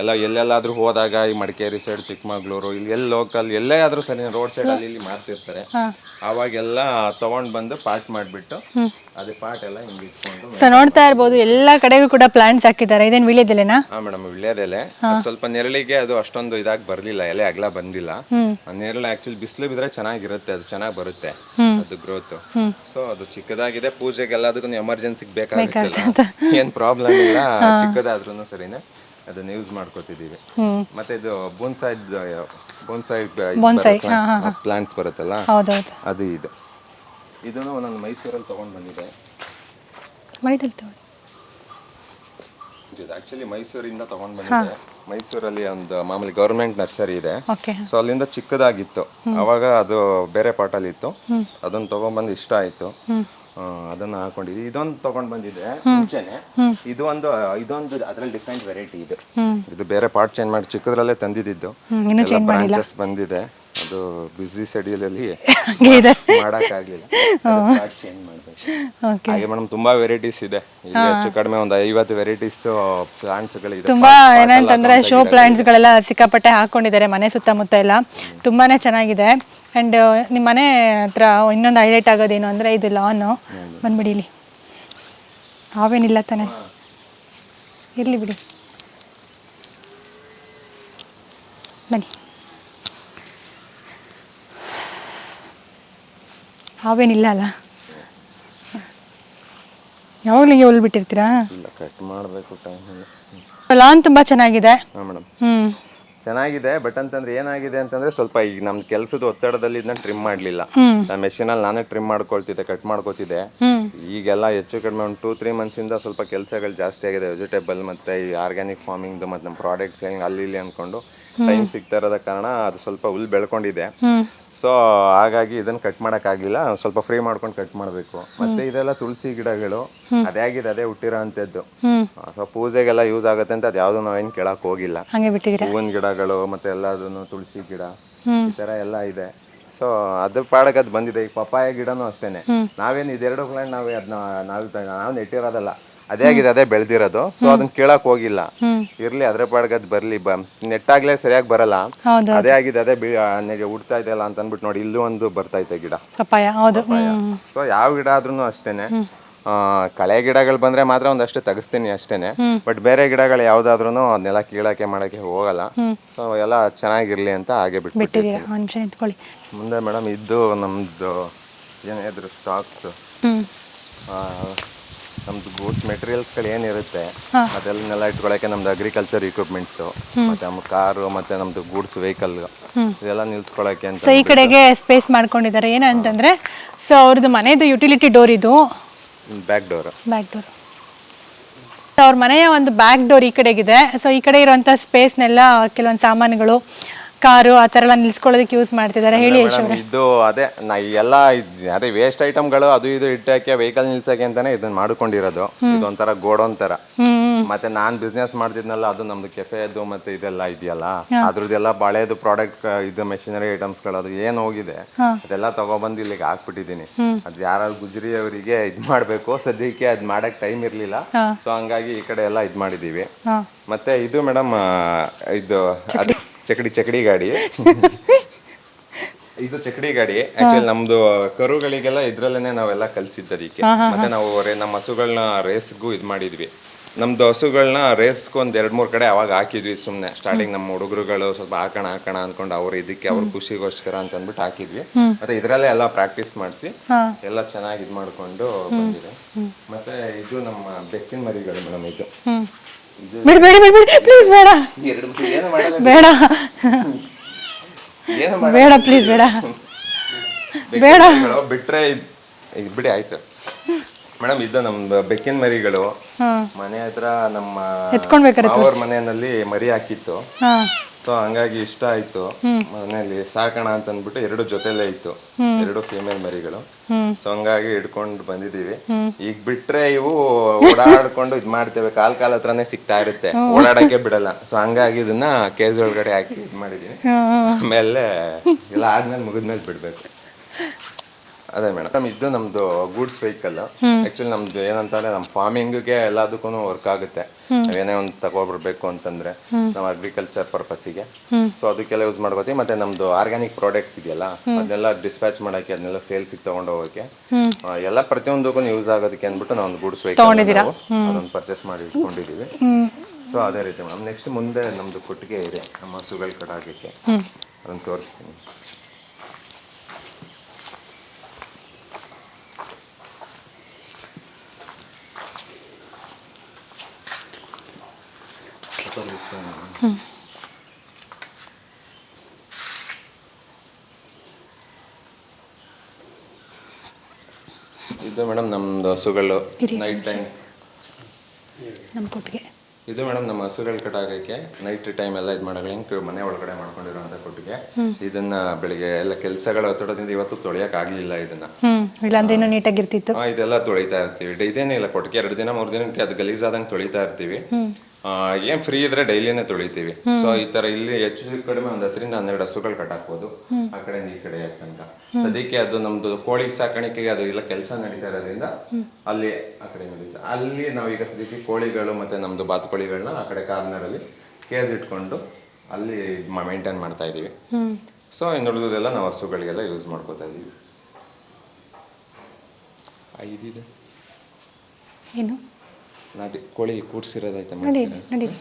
S2: ಎಲ್ಲ ಎಲ್ಲೆಲ್ಲಾದ್ರೂ ಹೋದಾಗ ಈ ಮಡಿಕೇರಿ ಸೈಡ್ ಚಿಕ್ಕಮಗಳೂರು ಇಲ್ಲಿ ಎಲ್ಲಿ ಲೋಕಲ್ ಎಲ್ಲೇ ಆದ್ರೂ ಸರಿ ರೋಡ್ ಸೈಡ್ ಅಲ್ಲಿ ಇಲ್ಲಿ ಮಾಡ್ತಿರ್ತಾರೆ. ಅವಾಗೆಲ್ಲ ತಗೊಂಡ್ ಬಂದು ಪಾಟ್ ಮಾಡಿಬಿಟ್ಟು ಅದೇ ಪಾಟ್ ಎಲ್ಲ ಹಿಂಗೆ ಇಟ್ಕೊಂಡು
S1: ಸೊ ನೋಡ್ತಾ ಇರ್ಬೋದು ಎಲ್ಲ ಕಡೆಗೂ ಕೂಡ ಪ್ಲಾಂಟ್ಸ್ ಹಾಕಿದ್ದಾರೆ. ಇದೇನು ವಿಳ್ಯದೆಲೆನಾ
S2: ಹಾ ಮೇಡಮ್ ವಿಳ್ಯದೆಲೆ ಅದ್ ಸ್ವಲ್ಪ ನೆರಳಿಗೆ ಅದು ಅಷ್ಟೊಂದು ಇದಾಗಿ ಬರ್ಲಿಲ್ಲ ಎಲೆ ಅಗ್ಲ ಬಂದಿಲ್ಲ. ಆ ನೆರಳು ಆಕ್ಚುಲಿ ಬಿಸಿಲು ಬಿದ್ರೆ ಚೆನ್ನಾಗಿರುತ್ತೆ ಅದು ಚೆನ್ನಾಗಿ ಬರುತ್ತೆ ಅದು ಗ್ರೋತ್ ಸೊ ಅದು ಚಿಕ್ಕದಾಗಿದೆ ಪೂಜೆಗೆ ಎಲ್ಲದಕ್ಕೂ ಎಮರ್ಜೆನ್ಸಿಗೆ ಬೇಕಾಗುತ್ತೆ ಏನ್ ಪ್ರಾಬ್ಲಮ್ ಇಲ್ಲ ಚಿಕ್ಕದಾದ್ರೂ ಸರಿನೇ ಅದನ್ನ ಯೂಸ್ ಮಾಡ್ಕೋತಿದೀವಿ ಮತ್ತೆ ಇದು ಬೋನ್ಸೈಡ್ ಬೋನ್ಸಾಯ್ ಪ್ಲಾಂಟ್ಸ್ ಬರುತ್ತಲ್ಲ
S1: ಹೌದೌದು.
S2: ಅದು ಇದು. ಇದನ್ನು ನಾನು ಮೈಸೂರಲ್ಲಿ ತೊಗೊಂಡು ಬಂದಿದ್ದೆ
S1: ವೈಟಲ್ಲಿ ತಗೊಳ್ಳಿ
S2: ಇದು ಆಕ್ಚುಲಿ ಮೈಸೂರಿಂದ ತೊಗೊಂಡು ಬಂದಿದ್ದೆ ಮೈಸೂರಲ್ಲಿ ಒಂದು ಮಾಮೂಲಿ ಗೌರ್ಮೆಂಟ್ ನರ್ಸರಿ ಇದೆ.
S1: ಓಕೆ
S2: ಸೊ ಅಲ್ಲಿಂದ ಚಿಕ್ಕದಾಗಿತ್ತು. ಅವಾಗ ಅದು ಬೇರೆ ಪಾಟಲ್ಲಿ ಇತ್ತು. ಅದನ್ನ ತಗೊಂಡ್ಬಂದು ಇಷ್ಟ ಆಯ್ತು. ಅದನ್ನ ಹಾಕೊಂಡಿದ್ವಿ. ಇದೊಂದು ತಗೊಂಡ್ ಬಂದಿದೆ ಮುಂಚೆನೆ. ಇದು ಒಂದು ಇದೊಂದು ಅದ್ರಲ್ಲಿ ಡಿಫ್ರೆಂಟ್ ವೆರೈಟಿ ಇದೆ. ಇದು ಬೇರೆ ಪಾರ್ಟ್ ಚೇಂಜ್ ಮಾಡಿ ಚಿಕ್ಕದ್ರಲ್ಲೇ ತಂದಿದ್ದು. ಬ್ರಾಂಚಸ್ ಬಂದಿದೆ. ಅದು ಬಿಸಿ ಶೆಡ್ಯೂಲ್ ಅಲ್ಲಿ
S1: ಹಂಗೆ ಇದೆ.
S2: ಮಾಡಕ್ಕಾಗ್ಲಿಲ್ಲ. ಚೇಂಜ್ ಮಾಡ್ಬೇಕು. ಹಾಗೆ ಮೇಡಮ್ ತುಂಬಾ ವೆರೈಟೀಸ್ ಇದೆ. ಇಲ್ಲಿ ಹೆಚ್ಚು ಕಡಿಮೆ ಒಂದು ಐವತ್ತು ವೆರೈಟೀಸ್ ಪ್ಲಾಂಟ್ಸ್ ಗಳಿದೆ.
S1: ತುಂಬಾ ಏನಂತಂದ್ರೆ ಶೋ ಪ್ಲಾಂಟ್ಸ್ ಗಳೆಲ್ಲ ಸಿಕ್ಕಾಪಟ್ಟೆ ಹಾಕೊಂಡಿದ್ದಾರೆ ಮನೆ ಸುತ್ತಮುತ್ತ ಎಲ್ಲ. ತುಂಬಾನೇ ಚೆನ್ನಾಗಿದೆ. ಅಂಡ್ ನಿಮ್ಮ ಮನೆ ಹತ್ರ ಇನ್ನೊಂದು ಹೈಲೈಟ್ ಆಗೋದೇನು ಅಂದ್ರೆ ಇದು ಲಾನು ಬಂದ್ಬಿಡಿ ಇಲ್ಲಿ. ಹಾವೇನಿಲ್ಲ ತಾನೆ. ಇರ್ಲಿ ಬಿಡಿ. ಬನ್ನಿ. ಹಾವೇನಿಲ್ಲ ಅಲ್ಲ? ಯಾವಾಗಲೂ ಹಿಂಗೆ ಹೊಲ್ಬಿಟ್ಟಿರ್ತೀರಾ?
S2: ಇಲ್ಲ ಕಟ್ ಮಾಡಬೇಕು
S1: ಲಾನ್ ತುಂಬಾ ಚೆನ್ನಾಗಿದೆ.
S2: ಹಾಂ ಮೇಡಮ್ ಚೆನ್ನಾಗಿದೆ ಬಟ್ ಅಂತಂದ್ರೆ ಏನಾಗಿದೆ ಅಂತಂದ್ರೆ ಸ್ವಲ್ಪ ಈಗ ನಮ್ ಕೆಲಸದ ಒತ್ತಡದಲ್ಲಿ ಇದನ್ನ ಟ್ರಿಮ್ ಮಾಡ್ಲಿಲ್ಲ. ನಾನು ಮೆಷಿನಲ್ಲಿ ನಾನೇ ಟ್ರಿಮ್ ಮಾಡ್ಕೊಳ್ತಿದ್ದೆ ಕಟ್ ಮಾಡ್ಕೊತಿದ್ದೆ. ಈಗೆಲ್ಲ ಹೆಚ್ಚು ಕಡಿಮೆ ಒಂದು ಟೂ ತ್ರೀ ಇಂದ ಸ್ವಲ್ಪ ಕೆಲಸಗಳು ಜಾಸ್ತಿ ಆಗಿದೆ. ವೆಜಿಟೇಬಲ್ ಮತ್ತೆ ಈ ಆರ್ಗ್ಯಾನಿಕ್ ಫಾರ್ಮಿಂಗ್ ಮತ್ತೆ ನಮ್ಮ ಪ್ರಾಡಕ್ಟ್ಸ್ ಹೆಂಗ್ ಅಲ್ಲಿ ಇಲ್ಲಿ ಅನ್ಕೊಂಡು ಟೈಮ್ ಸಿಗ್ತಾ ಇರೋದ ಕಾರಣ ಅದು ಸ್ವಲ್ಪ ಹುಲ್ ಬೆಳ್ಕೊಂಡಿದೆ. ಸೊ ಹಾಗಾಗಿ ಇದನ್ನ ಕಟ್ ಮಾಡೋಕ್ಕಾಗಲಿಲ್ಲ ಸ್ವಲ್ಪ ಫ್ರೀ ಮಾಡ್ಕೊಂಡು ಕಟ್ ಮಾಡಬೇಕು. ಮತ್ತೆ ಇದೆಲ್ಲ ತುಳಸಿ ಗಿಡಗಳು ಅದೇ ಆಗಿದೆ ಅದೇ ಹುಟ್ಟಿರೋ ಅಂಥದ್ದು
S1: ಹ್ಮ್
S2: ಸೊ ಪೂಜೆಗೆಲ್ಲ ಯೂಸ್ ಆಗುತ್ತೆ ಅಂತ ಅದು ಯಾವುದು ನಾವೇನು ಕೇಳಕ್ ಹೋಗಿಲ್ಲ. ಹೂವಿನ ಗಿಡಗಳು ಮತ್ತೆ ಎಲ್ಲದನ್ನು ತುಳಸಿ ಗಿಡ ಈ ತರ ಎಲ್ಲ ಇದೆ. ಸೊ ಅದ್ರ ಪಾಡಕ್ಕೆ ಅದು ಬಂದಿದೆ. ಈ ಪಪ್ಪಾಯ ಗಿಡನೂ ಅಷ್ಟೇನೆ. ನಾವೇನು ಇದೆರಡು ಪ್ಲಾಂಟ್ ನಾವೇ ಅದನ್ನ ನಾವು ನಾವು ನೆಟ್ಟಿರೋದಲ್ಲ. ಅದೇ ಆಗಿದೆ ಅದೇ ಬೆಳೆದಿರೋದು. ಸೊ ಅದನ್ನ ಕೇಳಕ್ ಹೋಗಿಲ್ಲ. ಇರ್ಲಿ ಅದ್ರ ಪಾಡ್ಗದ್ ಬರ್ಲಿ ನೆಟ್ ನೆಟ್ಟಾಗ್ಲೇ ಸರಿಯಾಗಿ ಬರಲ್ಲ. ಅದೇ ಆಗಿದೆ ಅದೇ ಹುಡ್ತಾ ಇದೆಯಲ್ಲ ಅಂತ ಅಂದ್ಬಿಟ್ಟು ನೋಡಿ ಇಲ್ಲೂ ಒಂದು ಬರ್ತಾ ಬರ್ತೈತೆ ಗಿಡ. ಸೊ ಯಾವ ಗಿಡ ಆದ್ರೂ ಅಷ್ಟೇನೆ. ಕಳೆ ಗಿಡಗಳು ಬಂದ್ರೆ ಮಾತ್ರ ಒಂದಷ್ಟು ತೆಗಿಸ್ತೀನಿ ಅಷ್ಟೇನೆ. ಬಟ್ ಬೇರೆ ಗಿಡಗಳು ಯಾವ್ದಾದ್ರು ಅದನ್ನೆಲ್ಲ ಕೀಳಕ್ಕೆ ಮಾಡಕ್ಕೆ ಹೋಗಲ್ಲ. ಸೊ ಎಲ್ಲ ಚೆನ್ನಾಗಿರ್ಲಿ ಅಂತ ಹಾಗೆ
S1: ನಿಮಿಷ
S2: ಮುಂದೆ ಮೇಡಮ್ ಇದ್ದು ನಮ್ದು ಏನಾದ್ರು ಸ್ಟಾಕ್ಸ್ ನಮ್ದು ಗೂಡ್ಸ್ ಮೆಟೀರಿಯಲ್ಸ್ಗಳು ಏನಿರುತ್ತೆ ಅದೆಲ್ಲನ್ನೆಲ್ಲ ಇಟ್ಕೊಳಕ್ಕೆ ನಮ್ದು ಅಗ್ರಿಕಲ್ಚರ್ ಇಕ್ವಿಪ್ಮೆಂಟ್ಸ್ ಮತ್ತೆ ನಮ್ಮ ಕಾರು ಮತ್ತೆ ನಮ್ದು ಗೂಡ್ಸ್ ವೆಹಿಕಲ್ ಇದೆಲ್ಲ ನಿಲ್ಸ್ಕೊಳಕ್ಕೆ ಅಂತ
S1: ಸೊ ಈ ಕಡೆಗೆ ಸ್ಪೇಸ್ ಮಾಡ್ಕೊಂಡಿದ್ದಾರೆ. ಏನಂತಂದ್ರೆ ಸೊ ಅವ್ರದ್ದು ಮನೆಯದು ಯುಟಿಲಿಟಿ ಡೋರ್ ಇದು?
S2: ಬ್ಯಾಕ್ ಡೋರ್
S1: ಬ್ಯಾಕ್ ಡೋರ್ ಅವ್ರ ಮನೆಯ ಒಂದು ಬ್ಯಾಕ್ ಡೋರ್ ಈ ಕಡೆಗಿದೆ. ಸೊ ಈ ಕಡೆ ಇರುವಂಥ ಸ್ಪೇಸ್ನೆಲ್ಲ ಕೆಲವೊಂದು ಸಾಮಾನುಗಳು ಕಾರು ಆ ಥರ ಎಲ್ಲ ನಿಲ್ಸ್ಕೊಳ್ಳೋದಕ್ಕೆ ಯೂಸ್ ಮಾಡ್ತಿದ್ದಾರೆ. ಹೇಳಿ ಯಶ್
S2: ಮೇಡಮ್ ಇದು ಅದೇ ನಾ ಎಲ್ಲ ಇದ್- ಅದೇ ವೇಸ್ಟ್ ಐಟಮ್ಗಳು ಅದು ಇದು ಇಟ್ಟಕ್ಕೆ ವೆಹಿಕಲ್ ನಿಲ್ಸಕ್ಕೆ ಅಂತಾನೆ ಇದನ್ನ ಮಾಡ್ಕೊಂಡಿರೋದು. ಇದೊಂಥರ ಗೋಡೌನ್ ತರ. ಮತ್ತೆ ನಾನ್ ಬಿಸ್ನೆಸ್ ಮಾಡ್ತಿದ್ನಲ್ಲ ಅದು ನಮ್ದು ಕೆಫೆದು ಮತ್ತೆ ಇದೆಲ್ಲ ಇದೆಯಲ್ಲ ಅದ್ರದ್ದೆಲ್ಲ ಬಾಳೆದು ಪ್ರಾಡಕ್ಟ್ ಇದು ಮೆಷಿನರಿ ಐಟಮ್ಸ್ಗಳು ಅದು ಏನ್ ಹೋಗಿದೆ ಅದೆಲ್ಲ ತಗೊಬಂದು ಇಲ್ಲಿಗೆ ಹಾಕ್ಬಿಟ್ಟಿದೀನಿ ಅದ್ ಯಾರು ಗುಜರಿ ಅವರಿಗೆ ಇದ್ ಮಾಡ್ಬೇಕು ಸದ್ಯಕ್ಕೆ ಅದ್ ಮಾಡಕ್ ಟೈಮ್ ಇರ್ಲಿಲ್ಲ. ಸೊ ಹಂಗಾಗಿ ಈ ಕಡೆ ಎಲ್ಲ ಇದ್ ಮಾಡಿದೀವಿ
S1: ಹಾಂ.
S2: ಮತ್ತೆ ಇದು ಮೇಡಮ್ ಇದು ಅದು ಚಕಡಿ ಚಕಡಿ ಗಾಡಿ. ಇದು ಚಕಡಿ ಗಾಡಿ. ಆಕ್ಚುಲಿ ನಮ್ದು ಕರುಗಳಿಗೆಲ್ಲ ಇದ್ರಲ್ಲೇನೆ ನಾವೆಲ್ಲ ಕಲ್ಸಿದ್ದು ಅದಕ್ಕೆ ಮತ್ತೆ ನಾವು ರೇ- ನಮ್ಮ ಹಸುಗಳನ್ನ ರೇಸ್ಗೂ ಇದು ಮಾಡಿದ್ವಿ. ನಮ್ದು ಹಸುಗಳನ್ನ ರೇಸ್ಗೂ ಒಂದ್ ಎರಡ್ ಮೂರ್ ಕಡೆ ಅವಾಗ ಹಾಕಿದ್ವಿ ಸುಮ್ನೆ. ಸ್ಟಾರ್ಟಿಂಗ್ ನಮ್ಮ ಹುಡುಗರುಗಳು ಸ್ವಲ್ಪ ಹಾಕೋಣ ಹಾಕೋಣ ಅನ್ಕೊಂಡು ಅವ್ರ ಇದಕ್ಕೆ ಅವ್ರ ಖುಷಿಗೋಸ್ಕರ ಅಂತ ಅಂದ್ಬಿಟ್ಟು ಹಾಕಿದ್ವಿ ಮತ್ತೆ ಇದ್ರಲ್ಲೇ ಎಲ್ಲ ಪ್ರಾಕ್ಟೀಸ್ ಮಾಡಿಸಿ ಎಲ್ಲ ಚೆನ್ನಾಗಿ ಇದು ಮಾಡ್ಕೊಂಡು ಬಂದಿದೆ. ಮತ್ತೆ ಇದು ನಮ್ಮ ಬೆಕ್ಕಿನ ಮರಿಗಳು ಮೇಡಮ್ ಇದು.
S1: ಬಿಡಿ ಬೇಡ ಬೇಡ ಬೇಡ. ಪ್ಲೀಸ್ ಬೇಡ.
S2: ಎರಡು ಏನು ಮಾಡಲ್ಲ
S1: ಬೇಡ.
S2: ಏನು
S1: ಬೇಡ ಪ್ಲೀಸ್ ಬೇಡ. ಬೇಡ.
S2: ಬಿಟ್ರೆ ಇದ್- ಬಿಡಿ ಆಯ್ತು. ಮೇಡಮ್ ಇದು ನಮ್ದು ಬೆಕ್ಕಿನ ಮರಿಗಳು. ಮನೆ ಹತ್ರ ನಮ್ಮ
S1: ಎತ್ಕೊಂಡ್ಬೇಕಾರೆ
S2: ಅವ್ರ ಮನೆಯಲ್ಲಿ ಮರಿ ಹಾಕಿತ್ತು.
S1: ಹಾಂ.
S2: ಸೊ ಹಂಗಾಗಿ ಇಷ್ಟ ಆಯ್ತು. ಮನೆಯಲ್ಲಿ ಸಾಕೋಣ ಅಂತ ಅಂದ್ಬಿಟ್ಟು ಎರಡು ಜೊತೆಲೇ ಇತ್ತು. ಎರಡು ಫೀಮೇಲ್ ಮರಿಗಳು. ಸೊ ಹಂಗಾಗಿ ಹಿಡ್ಕೊಂಡು ಬಂದಿದೀವಿ ಈಗ ಬಿಟ್ರೆ ಇವು ಓಡಾಡ್ಕೊಂಡು ಇದ್ ಮಾಡ್ತೇವೆ. ಕಾಲ್ ಕಾಲ್ ಹತ್ರನೇ ಸಿಗ್ತಾ ಇರುತ್ತೆ. ಓಡಾಡಕ್ಕೆ ಬಿಡಲ್ಲ. ಸೊ ಹಂಗಾಗಿ ಇದನ್ನ ಕೇಸ್ ಒಳಗಡೆ ಹಾಕಿ ಇದ್ ಮಾಡಿದೀವಿ ಆಮೇಲೆ ಇಲ್ಲ ಆದ್ಮೇಲೆ ಮುಗಿದ್ಮೇಲೆ ಬಿಡ್ಬೇಕು. ಅದೇ ಮೇಡಮ್. ಇದು ನಮ್ದು ಗೂಡ್ಸ್ ವೆಹಿಕಲ್. ಆಕ್ಚುಲಿ ನಮ್ದು ಏನಂತಾರೆ ನಮ್ಮ ಫಾರ್ಮಿಂಗ್ಗೆ ಎಲ್ಲದಕ್ಕೂ ವರ್ಕ್ ಆಗುತ್ತೆ. ನಾವೇನೇ ಒಂದು ತಗೊಬರ್ಬೇಕು ಅಂತಂದ್ರೆ ನಾವು ಅಗ್ರಿಕಲ್ಚರ್ ಪರ್ಪಸ್ಸಿಗೆ ಸೊ ಅದಕ್ಕೆಲ್ಲ ಯೂಸ್ ಮಾಡ್ಕೋತೀವಿ. ಮತ್ತೆ ನಮ್ದು ಆರ್ಗ್ಯಾನಿಕ್ ಪ್ರಾಡಕ್ಟ್ಸ್ ಇದೆಯಲ್ಲ ಅದನ್ನೆಲ್ಲ ಡಿಸ್ಪ್ಯಾಚ್ ಮಾಡಕ್ಕೆ ಅದನ್ನೆಲ್ಲ ಸೇಲ್ಸಿಗೆ ತಗೊಂಡು ಹೋಗಕ್ಕೆ ಎಲ್ಲ ಪ್ರತಿಯೊಂದಕ್ಕೂ ಯೂಸ್ ಆಗೋದಕ್ಕೆ ಅಂದ್ಬಿಟ್ಟು ನಾವು ಒಂದು ಗೂಡ್ಸ್ ವೆಹಿಕಲ್ ಅದೊಂದು ಪರ್ಚೇಸ್ ಮಾಡಿ ಇಟ್ಕೊಂಡಿದೀವಿ ಸೊ ಅದೇ ರೀತಿ ಮೇಡಮ್. ನೆಕ್ಸ್ಟ್ ಮುಂದೆ ನಮ್ದು ಕೊಟ್ಟಿಗೆ ಇದೆ ನಮ್ಮ ಹಸುಗಳ ಕಡಾಗಕ್ಕೆ. ಅದನ್ನು ತೋರಿಸ್ತೀನಿ. ಇದು ಮೇಡಮ್ ನಮ್ದು ಹಸುಗಳು ನೈಟ್ ಟೈಮ್
S1: ನಮ್ಮ ಕೊಟ್ಟಿಗೆ.
S2: ಇದು ಮೇಡಮ್ ನಮ್ಮ ಹಸುಗಳ ಕಟಾಗಕ್ಕೆ ನೈಟ್ ಟೈಮ್ ಎಲ್ಲ ಇದು ಮಾಡಲ್ಲ ಹೆಂಗೆ ಮನೆ ಒಳಗಡೆ ಮಾಡ್ಕೊಂಡಿರೋಂಥ ಕೊಟ್ಟಿಗೆ. ಇದನ್ನ ಬೆಳಿಗ್ಗೆ ಎಲ್ಲ ಕೆಲಸಗಳ ಒತ್ತಡದಿಂದ ಇವತ್ತು ತೊಳೆಯಕ್ ಆಗ್ಲಿಲ್ಲ ಇದನ್ನ.
S1: ಇಲ್ಲಾಂದ್ರೆ ಇನ್ನೂ ನೀಟಾಗಿರ್ತಿತ್ತು.
S2: ಆ, ಇದೆಲ್ಲ ತೊಳಿತಾ ಇರ್ತೀವಿ. ಇದೇನೇ ಇದೇನಿಲ್ಲ ಕೊಟ್ಟಿಗೆ. ಎರಡು ದಿನ ಮೂರು ದಿನಕ್ಕೆ ಅದು ಗಲೀಜಾದಂಗೆ ತೊಳಿತಾ ಇರ್ತೀವಿ. ಏನ್ ಫ್ರೀ ಇದ್ರೆ ಡೈಲಿನೇ ತೊಳಿತೀವಿ. ಸೊ ಈ ತರ ಇಲ್ಲಿ ಹೆಚ್ಚು ಕಡಿಮೆ ಒಂದ್ ಹತ್ತರಿಂದ ಹನ್ನೆರಡು ಹಸುಗಳು ಕಟ್ಟಾಕ್ಬೋದು ಆ ಕಡೆಯಿಂದ ಈ ಕಡೆ ತನಕ ಅದಕ್ಕೆ ಅದು ನಮ್ದು ಕೋಳಿ ಸಾಕಾಣಿಕೆಗೆ ಅದು ಇಲ್ಲ ಕೆಲಸ ನಡೀತಾ ಇರೋದ್ರಿಂದ ಅಲ್ಲಿ ಆ ಕಡೆ ನಡೀತಾ ಅಲ್ಲಿ ನಾವೀಗ ಸದ್ಯಕ್ಕೆ ಕೋಳಿಗಳು ಮತ್ತೆ ನಮ್ದು ಬಾತುಕೋಳಿಗಳನ್ನ ಆ ಕಡೆ ಕಾರ್ನರ್ ಅಲ್ಲಿ ಕೇಸ್ ಇಟ್ಕೊಂಡು ಅಲ್ಲಿ ಮೇಂಟೈನ್ ಮಾಡ್ತಾ ಇದೀವಿ ಸೊ ಇನ್ನು ಉಳಿದೆಲ್ಲ ನಾವು ಹಸುಗಳಿಗೆಲ್ಲ ಯೂಸ್ ಮಾಡ್ಕೋತಾ ಇದೀವಿ ಆ, ಇದಿದೆ
S1: ಏನು?
S2: ನಾಟಿ ಕೋಳಿ ಕೂಡ್ಸಿರೋದೈತೆ
S1: ನಡೀರಿ ನಡೀರಿ.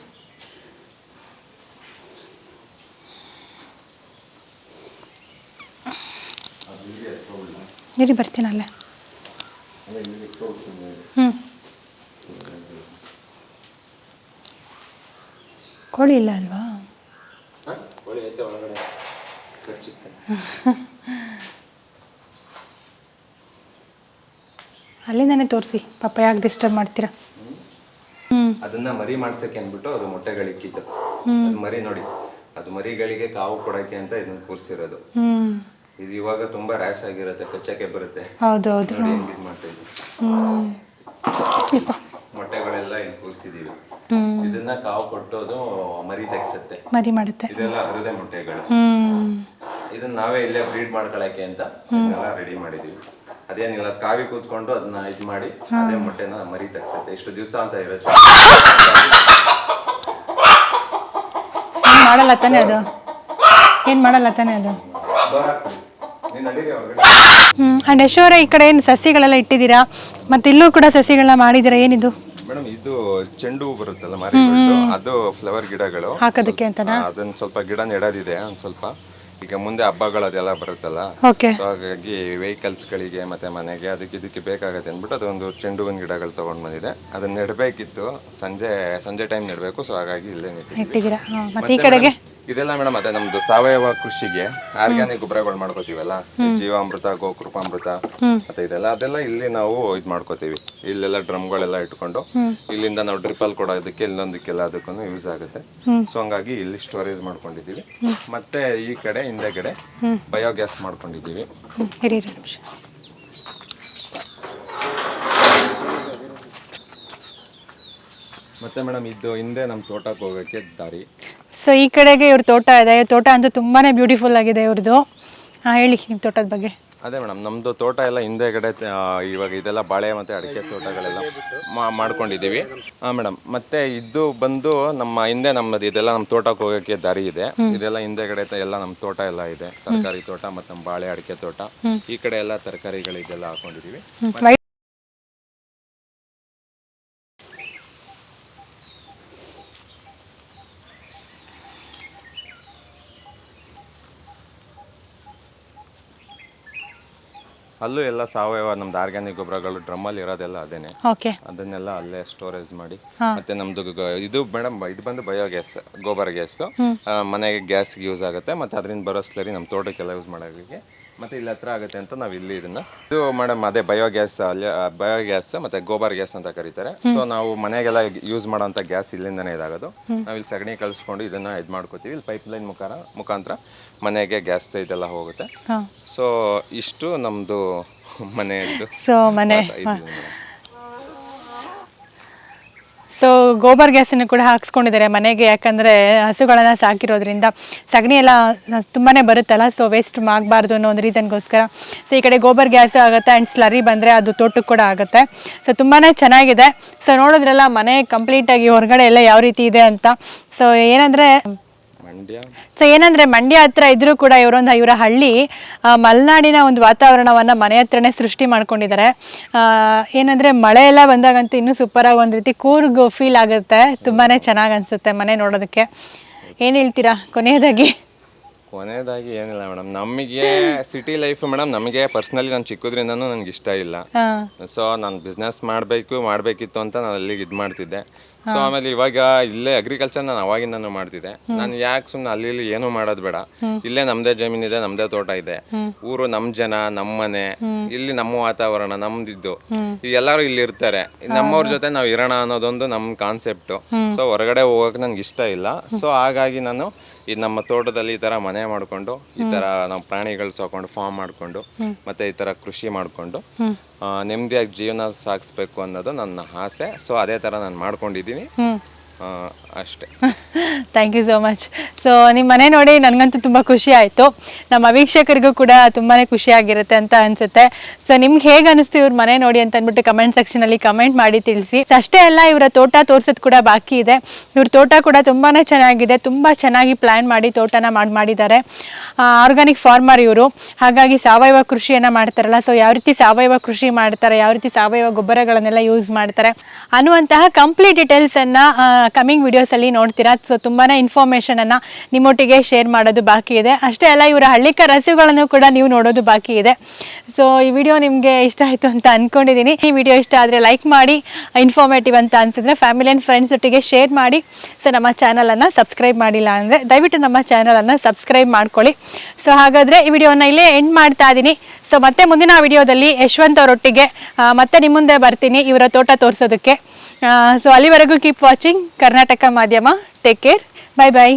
S1: ಇರಿ ಬರ್ತೀನಲ್ಲ ಹ್ಞೂ ಕೋಳಿ ಇಲ್ಲ ಅಲ್ವಾ? ಅಲ್ಲಿಂದಾನೆ ತೋರಿಸಿ ಪಾಪ ಯಾಕೆ ಡಿಸ್ಟರ್ಬ್ ಮಾಡ್ತೀರಾ?
S2: ಅದನ್ನ ಮರಿ ಮಾಡ್ಸಕ್ಕೆ ಅಂದ್ಬಿಟ್ಟು ಅದು ಮೊಟ್ಟೆಗಳಿಕ್ಕಿತ್ತು ಅದು ಮರಿ ನೋಡಿ ಅದು ಮರಿಗಳಿಗೆ ಕಾವು ಕೊಡಕ್ಕೆ ಅಂತ ಇದನ್ನ ಕೂರ್ಸಿರೋದು. ಇದು ಇವಾಗ ತುಂಬಾ ರ್ಯಾಶ್ ಆಗಿರುತ್ತೆ ಕಚ್ಚಕ್ಕೆ ಬರುತ್ತೆ.
S1: ಹೌದು ಹೌದು
S2: ನೋಡಿ ಹೆಂಗ್ ಇದ್ ಮಾಡ್ತಾ ಇದ್ವಿ ಮೊಟ್ಟೆಗಳೆಲ್ಲ ಇಲ್ಲಿ ಕೂರಿಸಿದೀವಿ. ಇದನ್ನ ಕಾವು ಕೊಟ್ಟು ಅದು ಮರಿ ತೆಗ್ಸತ್ತೆ.
S1: ಮರಿ ಮಾಡುತ್ತೆ.
S2: ಇದೆಲ್ಲ ಅದರದೇ ಮೊಟ್ಟೆಗಳು. ಇದನ್ನ ನಾವೇ ಇಲ್ಲೇ ಬ್ರೀಡ್ ಮಾಡ್ಕೊಳಕ್ಕೆ ಅಂತ ರೆಡಿ ಮಾಡಿದೀವಿ. ಅದೇನಿಲ್ಲ ಅದ್ ಕಾವಿ ಕೂತ್ಕೊಂಡು ಅದನ್ನ ಇದ್ ಮಾಡಿ ಅದೇ ಮೊಟ್ಟೆನ ಮರಿ ತಗ್ಸುತ್ತೆ ಇಷ್ಟು ದಿವಸ ಅಂತ ಇರುತ್ತೆ.
S1: ಮಾಡಲ್ಲ ತಾನೇ ಅದು? ಏನ್ ಮಾಡಲ್ಲ ತಾನೇ ಅದು? ಹ್ಮ್ ಅಂಡ್ ಯಶೋರ ಈ ಕಡೆ ಏನು ಸಸಿಗಳೆಲ್ಲ ಇಟ್ಟಿದ್ದೀರಾ? ಮತ್ತೆ ಇಲ್ಲೂ ಕೂಡ ಸಸಿಗಳನ್ನ ಮಾಡಿದ್ದೀರಾ? ಏನಿದು?
S2: ಮೇಡಮ್ ಇದು ಚೆಂಡು ಹೂ ಬರುತ್ತಲ್ಲ ಮಾರಿಗೋಲ್ಡು ಅದು ಫ್ಲವರ್ ಗಿಡಗಳು.
S1: ಹಾಕೋದಕ್ಕೆ ಅಂತನಾ?
S2: ಅದನ್ನ ಸ್ವಲ್ಪ ಗಿಡ ನೆಡೋದಿದೆ ಒಂದ್ ಸ್ವಲ್ಪ. ಈಗ ಮುಂದೆ ಹಬ್ಬಗಳು ಅದೆಲ್ಲ ಬರುತ್ತಲ್ಲ?
S1: ಓಕೆ
S2: ಸೊ ಹಾಗಾಗಿ ವೆಹಿಕಲ್ಸ್ಗಳಿಗೆ ಮತ್ತೆ ಮನೆಗೆ ಅದಕ್ಕೆ ಇದಕ್ಕೆ ಬೇಕಾಗತ್ತೆ ಅಂದ್ಬಿಟ್ಟು ಅದೊಂದು ಚೆಂಡು ಹೂವಿನ ಗಿಡಗಳು ತಗೊಂಡ್ ಬಂದಿದೆ. ಅದನ್ನ ನೆಡಬೇಕಿತ್ತು. ಸಂಜೆ ಸಂಜೆ ಟೈಮ್ ನೆಡಬೇಕು. ಸೊ ಹಾಗಾಗಿ ಇಲ್ಲೇ ನೆಟ್ಟಿದ್ದೀವಿ.
S1: ಹಾಂ ಮತ್ತು ಈ ಕಡೆಗೆ?
S2: ಇದೆಲ್ಲ ಮೇಡಮ್ ಅದೇ ನಮ್ದು ಸಾವಯವ ಕೃಷಿಗೆ ಆರ್ಗ್ಯಾನಿಕ್ ಗೊಬ್ಬರಗಳು ಮಾಡ್ಕೋತೀವಲ್ಲ? ಜೀವಾಮೃತ ಗೋಕೃಪಾಮೃತ ಮತ್ತೆ ಇದೆಲ್ಲ ಅದೆಲ್ಲ ಇಲ್ಲಿ ನಾವು ಇದು ಮಾಡ್ಕೋತೀವಿ. ಇಲ್ಲೆಲ್ಲ ಡ್ರಮ್ಗಳೆಲ್ಲ ಇಟ್ಕೊಂಡು ಇಲ್ಲಿಂದ ನಾವು ಡ್ರಿಪಲ್ ಕೊಡೋದಕ್ಕೆ ಇನ್ನೊಂದಕ್ಕೆಲ್ಲ ಅದಕ್ಕೂ ಯೂಸ್ ಆಗುತ್ತೆ. ಸೊ ಹಂಗಾಗಿ ಇಲ್ಲಿ ಸ್ಟೋರೇಜ್ ಮಾಡ್ಕೊಂಡಿದೀವಿ ಮತ್ತೆ ಈ ಕಡೆ
S1: ಹಿಂದೆ ಕಡೆ ಬಯೋಗ್ಯಾಸ್ ನಿಮಿಷ.
S2: ಮತ್ತೆ ಮೇಡಮ್ ಇದು ಹಿಂದೆ ನಮ್ಮ ತೋಟಕ್ಕೆ ಹೋಗೋಕ್ಕೆ ದಾರಿ.
S1: ಸೊ ಈ ಕಡೆಗೆ ಇವ್ರ ತೋಟ ಇದೆ. ತೋಟ ಅಂತೂ ತುಂಬಾನೇ ಬ್ಯೂಟಿಫುಲ್ ಆಗಿದೆ ಇವ್ರದ್ದು. ಹಾ ಹೇಳಿ ನಿಮ್ಮ ತೋಟದ ಬಗ್ಗೆ.
S2: ಅದೇ ಮೇಡಮ್ ನಮ್ದು ತೋಟ ಎಲ್ಲ ಹಿಂದೆಗಡೆ ಆ, ಇವಾಗ ಇದೆಲ್ಲ ಬಾಳೆ ಮತ್ತೆ ಅಡಿಕೆ ತೋಟಗಳೆಲ್ಲ ಮಾಡ್ಕೊಂಡಿದೀವಿ ಮಾಡ್ಕೊಂಡಿದ್ದೀವಿ. ಹಾಂ ಮೇಡಮ್ ಮತ್ತೆ ಇದು ಬಂದು ನಮ್ಮ ಹಿಂದೆ ನಮ್ಮದು ಇದೆಲ್ಲ ನಮ್ಮ ತೋಟಕ್ಕೆ ಹೋಗೋಕ್ಕೆ ದಾರಿ ಇದೆ. ಇದೆಲ್ಲ ಹಿಂದೆಗಡೆ ತ- ಎಲ್ಲ ನಮ್ಮ ತೋಟ ಎಲ್ಲ ಇದೆ. ತರಕಾರಿ ತೋಟ ಮತ್ತೆ ನಮ್ಮ ಬಾಳೆ ಅಡಿಕೆ ತೋಟ. ಈ ಕಡೆ ಎಲ್ಲ ತರಕಾರಿಗಳು ಇದೆಲ್ಲ ಹಾಕೊಂಡಿದ್ದೀವಿ ಅಲ್ಲೂ ಎಲ್ಲ ಸಾವಯವ ನಮ್ದು ಆರ್ಗ್ಯಾನಿಕ್ ಗೊಬ್ಬರಗಳು ಡ್ರಮ್ಮಲ್ಲಿ ಇರೋದೆಲ್ಲ ಅದೇನೆ.
S1: ಓಕೆ
S2: ಅದನ್ನೆಲ್ಲ ಅಲ್ಲೇ ಸ್ಟೋರೇಜ್ ಮಾಡಿ ಮತ್ತೆ ನಮ್ದು ಗ- ಇದು ಮೇಡಮ್ ಇದು ಬಂದು ಬಯೋಗ್ಯಾಸ್ ಗೋಬರ್ ಗ್ಯಾಸ್ ಮನೆಗೆ ಗ್ಯಾಸ್ಗೆ ಯೂಸ್ ಆಗುತ್ತೆ ಮತ್ತೆ ಅದರಿಂದ ಬರೋ ಸ್ಲರಿ ನಮ್ಮ ತೋಟಕ್ಕೆಲ್ಲ ಯೂಸ್ ಮಾಡೋದಕ್ಕೆ ಮತ್ತೆ ಇಲ್ಲಿ ಹತ್ರ ಆಗುತ್ತೆ ಅಂತ ನಾವು ಇಲ್ಲಿ ಇದನ್ನ. ಇದು ಮೇಡಮ್ ಅದೇ ಬಯೋಗ್ಯಾಸ್ ಅಲ್ಲಿ ಬಯೋಗ್ಯಾಸ್ ಮತ್ತೆ ಗೋಬರ್ ಗ್ಯಾಸ್ ಅಂತ ಕರೀತಾರೆ. ಸೊ ನಾವು ಮನೆಗೆಲ್ಲ ಯೂಸ್ ಮಾಡೋಂಥ ಗ್ಯಾಸ್ ಇಲ್ಲಿಂದನೇ ಇದಾಗೋದು. ನಾವು ಇಲ್ಲಿ ಸಗಣಿ ಕಳಿಸ್ಕೊಂಡು ಇದನ್ನ ಇದು ಮಾಡ್ಕೋತೀವಿ. ಇಲ್ಲಿ ಪೈಪ್ ಲೈನ್ ಮುಖಾರ ಮುಖಾಂತರ ಮನೆಗೆ ಗ್ಯಾಸ್ ಇದೆಲ್ಲ ಹೋಗುತ್ತೆ. ಸೊ ಇಷ್ಟು ನಮ್ಮದು ಮನೆಯದ್ದು
S1: ಸೊ ಮನೆ. ಸೊ ಗೋಬರ್ ಗ್ಯಾಸನ್ನು ಕೂಡ ಹಾಕ್ಸ್ಕೊಂಡಿದ್ದಾರೆ ಮನೆಗೆ, ಯಾಕಂದರೆ ಹಸುಗಳನ್ನು ಸಾಕಿರೋದ್ರಿಂದ ಸಗಣಿ ಎಲ್ಲ ತುಂಬಾ ಬರುತ್ತಲ್ಲ ಸೊ ವೇಸ್ಟ್ ಆಗಬಾರ್ದು ಅನ್ನೋ ಒಂದು ರೀಸನ್ಗೋಸ್ಕರ ಸೊ ಈ ಕಡೆ ಗೋಬರ್ ಗ್ಯಾಸು ಆಗುತ್ತೆ ಆ್ಯಂಡ್ ಸ್ಲರಿ ಬಂದರೆ ಅದು ತೋಟಕ್ಕೆ ಕೂಡ ಆಗುತ್ತೆ. ಸೊ ತುಂಬಾ ಚೆನ್ನಾಗಿದೆ. ಸೊ ನೋಡಿದ್ರಲ್ಲ ಮನೆ ಕಂಪ್ಲೀಟಾಗಿ ಹೊರಗಡೆ ಎಲ್ಲ ಯಾವ ರೀತಿ ಇದೆ ಅಂತ. ಸೊ ಏನಂದರೆ
S2: ಮಂಡ್ಯ?
S1: ಸೊ ಏನಂದ್ರೆ ಮಂಡ್ಯ ಹತ್ರ ಇದ್ರೂ ಕೂಡ ಇವರೊಂದು ಇವರ ಹಳ್ಳಿ ಆ, ಮಲೆನಾಡಿನ ಒಂದು ವಾತಾವರಣವನ್ನ ಮನೆ ಹತ್ರನೇ ಸೃಷ್ಟಿ ಮಾಡ್ಕೊಂಡಿದ್ದಾರೆ. ಆ, ಏನಂದ್ರೆ ಮಳೆ ಎಲ್ಲ ಬಂದಾಗಂತೂ ಇನ್ನೂ ಸೂಪರ್ ಆಗಿ ಒಂದು ರೀತಿ ಕೂರ್ಗ್ ಫೀಲ್ ಆಗುತ್ತೆ. ತುಂಬಾನೇ ಚೆನ್ನಾಗಿ ಅನ್ಸುತ್ತೆ ಮನೆ ನೋಡೋದಕ್ಕೆ. ಏನ್ ಹೇಳ್ತೀರಾ ಕೊನೆಯದಾಗಿ?
S2: ಕೊನೆಯದಾಗಿ ಏನಿಲ್ಲ ಮೇಡಮ್. ನಮಗೆ ಸಿಟಿ ಲೈಫ್ ಮೇಡಮ್ ನಮಗೆ ಪರ್ಸ್ನಲಿ ನಾನು ಚಿಕ್ಕದ್ರಿಂದನೂ ನನಗೆ ಇಷ್ಟ ಇಲ್ಲ.
S1: ಹಾ.
S2: ಸೊ ನಾನು ಬಿಸ್ನೆಸ್ ಮಾಡಬೇಕು ಮಾಡಬೇಕಿತ್ತು ಅಂತ ನಾನು ಅಲ್ಲಿಗೆ ಇದು ಮಾಡ್ತಿದ್ದೆ. ಸೊ ಆಮೇಲೆ ಇವಾಗ ಇಲ್ಲೇ ಅಗ್ರಿಕಲ್ಚರ್ ನಾನು ಅವಾಗಿಂದಾನು ಮಾಡ್ತಿದ್ದೆ. ನಾನು ಯಾಕೆ ಸುಮ್ಮನೆ ಅಲ್ಲಿ ಇಲ್ಲಿ ಏನೂ ಮಾಡೋದು ಬೇಡ. ಇಲ್ಲೇ ನಮ್ದೇ ಜಮೀನ್ ಇದೆ ನಮ್ಮದೇ ತೋಟ ಇದೆ. ಊರು ನಮ್ಮ ಜನ ನಮ್ಮ ಮನೆ ಇಲ್ಲಿ ನಮ್ಮ ವಾತಾವರಣ ನಮ್ದಿದ್ದು. ಎಲ್ಲರೂ ಇಲ್ಲಿ ಇರ್ತಾರೆ. ನಮ್ಮವ್ರ ಜೊತೆ ನಾವು ಇರೋಣ ಅನ್ನೋದೊಂದು ನಮ್ಮ ಕಾನ್ಸೆಪ್ಟ್ ಸೊ ಹೊರಗಡೆ ಹೋಗಕ್ ನಂಗೆ ಇಷ್ಟ ಇಲ್ಲ. ಸೊ ಹಾಗಾಗಿ ನಾನು ಈ ನಮ್ಮ ತೋಟದಲ್ಲಿ ಈ ಥರ ಮನೆ ಮಾಡಿಕೊಂಡು ಈ ಥರ ನಾವು ಪ್ರಾಣಿಗಳು ಸಾಕೊಂಡು ಫಾರ್ಮ್ ಮಾಡಿಕೊಂಡು ಮತ್ತೆ ಈ ಥರ ಕೃಷಿ ಮಾಡಿಕೊಂಡು ನೆಮ್ಮದಿಯಾಗಿ ಜೀವನ ಸಾಗಿಸ್ಬೇಕು ಅನ್ನೋದು ನನ್ನ ಆಸೆ. ಸೊ ಅದೇ ಥರ ನಾನು ಮಾಡ್ಕೊಂಡಿದ್ದೀನಿ. ಅಷ್ಟೇ.
S1: Thank you so much so ನಿಮ್ಮ ಮನೆ ನೋಡಿ ನನಗಂತೂ ತುಂಬ ಖುಷಿ ಆಯಿತು. ನಮ್ಮ ವೀಕ್ಷಕರಿಗೂ ಕೂಡ ತುಂಬಾ ಖುಷಿಯಾಗಿರುತ್ತೆ ಅಂತ ಅನಿಸುತ್ತೆ. ಸೊ ನಿಮ್ಗೆ ಹೇಗೆ ಅನಿಸ್ತು ಇವ್ರ ಮನೆ ನೋಡಿ ಅಂತ ಅಂದ್ಬಿಟ್ಟು ಕಮೆಂಟ್ ಸೆಕ್ಷನಲ್ಲಿ ಕಮೆಂಟ್ ಮಾಡಿ ತಿಳಿಸಿ. ಅಷ್ಟೇ ಅಲ್ಲ, ಇವರ ತೋಟ ತೋರ್ಸೋದು ಕೂಡ ಬಾಕಿ ಇದೆ. ಇವ್ರ ತೋಟ ಕೂಡ ತುಂಬಾ ಚೆನ್ನಾಗಿದೆ. ತುಂಬ ಚೆನ್ನಾಗಿ ಪ್ಲ್ಯಾನ್ ಮಾಡಿ ತೋಟನ ಮಾಡಿ, ಮಾಡಿದ್ದಾರೆ. ಆರ್ಗಾನಿಕ್ ಫಾರ್ಮರ್ ಇವರು. ಹಾಗಾಗಿ ಸಾವಯವ ಕೃಷಿಯನ್ನು ಮಾಡ್ತಾರಲ್ಲ ಸೊ ಯಾವ ರೀತಿ ಸಾವಯವ ಕೃಷಿ ಮಾಡ್ತಾರೆ, ಯಾವ ರೀತಿ ಸಾವಯವ ಗೊಬ್ಬರಗಳನ್ನೆಲ್ಲ ಯೂಸ್ ಮಾಡ್ತಾರೆ ಅನ್ನುವಂತಹ ಕಂಪ್ಲೀಟ್ ಡೀಟೇಲ್ಸನ್ನು ಕಮಿಂಗ್ ವಿಡಿಯೋಸಲ್ಲಿ ನೋಡ್ತೀರಾ? ಸೊ ತುಂಬಾ ಇನ್ಫಾರ್ಮೇಷನನ್ನು ನಿಮ್ಮೊಟ್ಟಿಗೆ ಶೇರ್ ಮಾಡೋದು ಬಾಕಿ ಇದೆ. ಅಷ್ಟೇ ಅಲ್ಲ, ಇವರ ಹಳ್ಳಿಕ ರಸಗಳನ್ನು ಕೂಡ ನೀವು ನೋಡೋದು ಬಾಕಿ ಇದೆ. ಸೊ ಈ ವಿಡಿಯೋ ನಿಮಗೆ ಇಷ್ಟ ಆಯಿತು ಅಂತ ಅಂದ್ಕೊಂಡಿದ್ದೀನಿ ಈ ವಿಡಿಯೋ ಇಷ್ಟ ಆದರೆ ಲೈಕ್ ಮಾಡಿ ಇನ್ಫಾರ್ಮೇಟಿವ್ ಅಂತ ಅನ್ಸಿದ್ರೆ ಫ್ಯಾಮಿಲಿ ಆ್ಯಂಡ್ ಫ್ರೆಂಡ್ಸ್ ಒಟ್ಟಿಗೆ ಶೇರ್ ಮಾಡಿ. ಸೊ ನಮ್ಮ ಚಾನಲನ್ನು ಸಬ್ಸ್ಕ್ರೈಬ್ ಮಾಡಿಲ್ಲ ಅಂದರೆ ದಯವಿಟ್ಟು ನಮ್ಮ ಚಾನಲನ್ನು ಸಬ್ಸ್ಕ್ರೈಬ್ ಮಾಡ್ಕೊಳ್ಳಿ. ಸೊ ಹಾಗಾದರೆ ಈ ವಿಡಿಯೋನ ಇಲ್ಲೇ ಎಂಡ್ ಮಾಡ್ತಾ ಇದ್ದೀನಿ ಸೊ ಮತ್ತೆ ಮುಂದಿನ ವಿಡಿಯೋದಲ್ಲಿ ಯಶವಂತ್ ಅವರೊಟ್ಟಿಗೆ ಮತ್ತೆ ನಿಮ್ಮ ಮುಂದೆ ಬರ್ತೀನಿ ಇವರ ತೋಟ ತೋರಿಸೋದಕ್ಕೆ. ಸೊ ಅಲ್ಲಿವರೆಗೂ keep watching Karnataka Madhyama take care ಬಾಯ್ ಬಾಯ್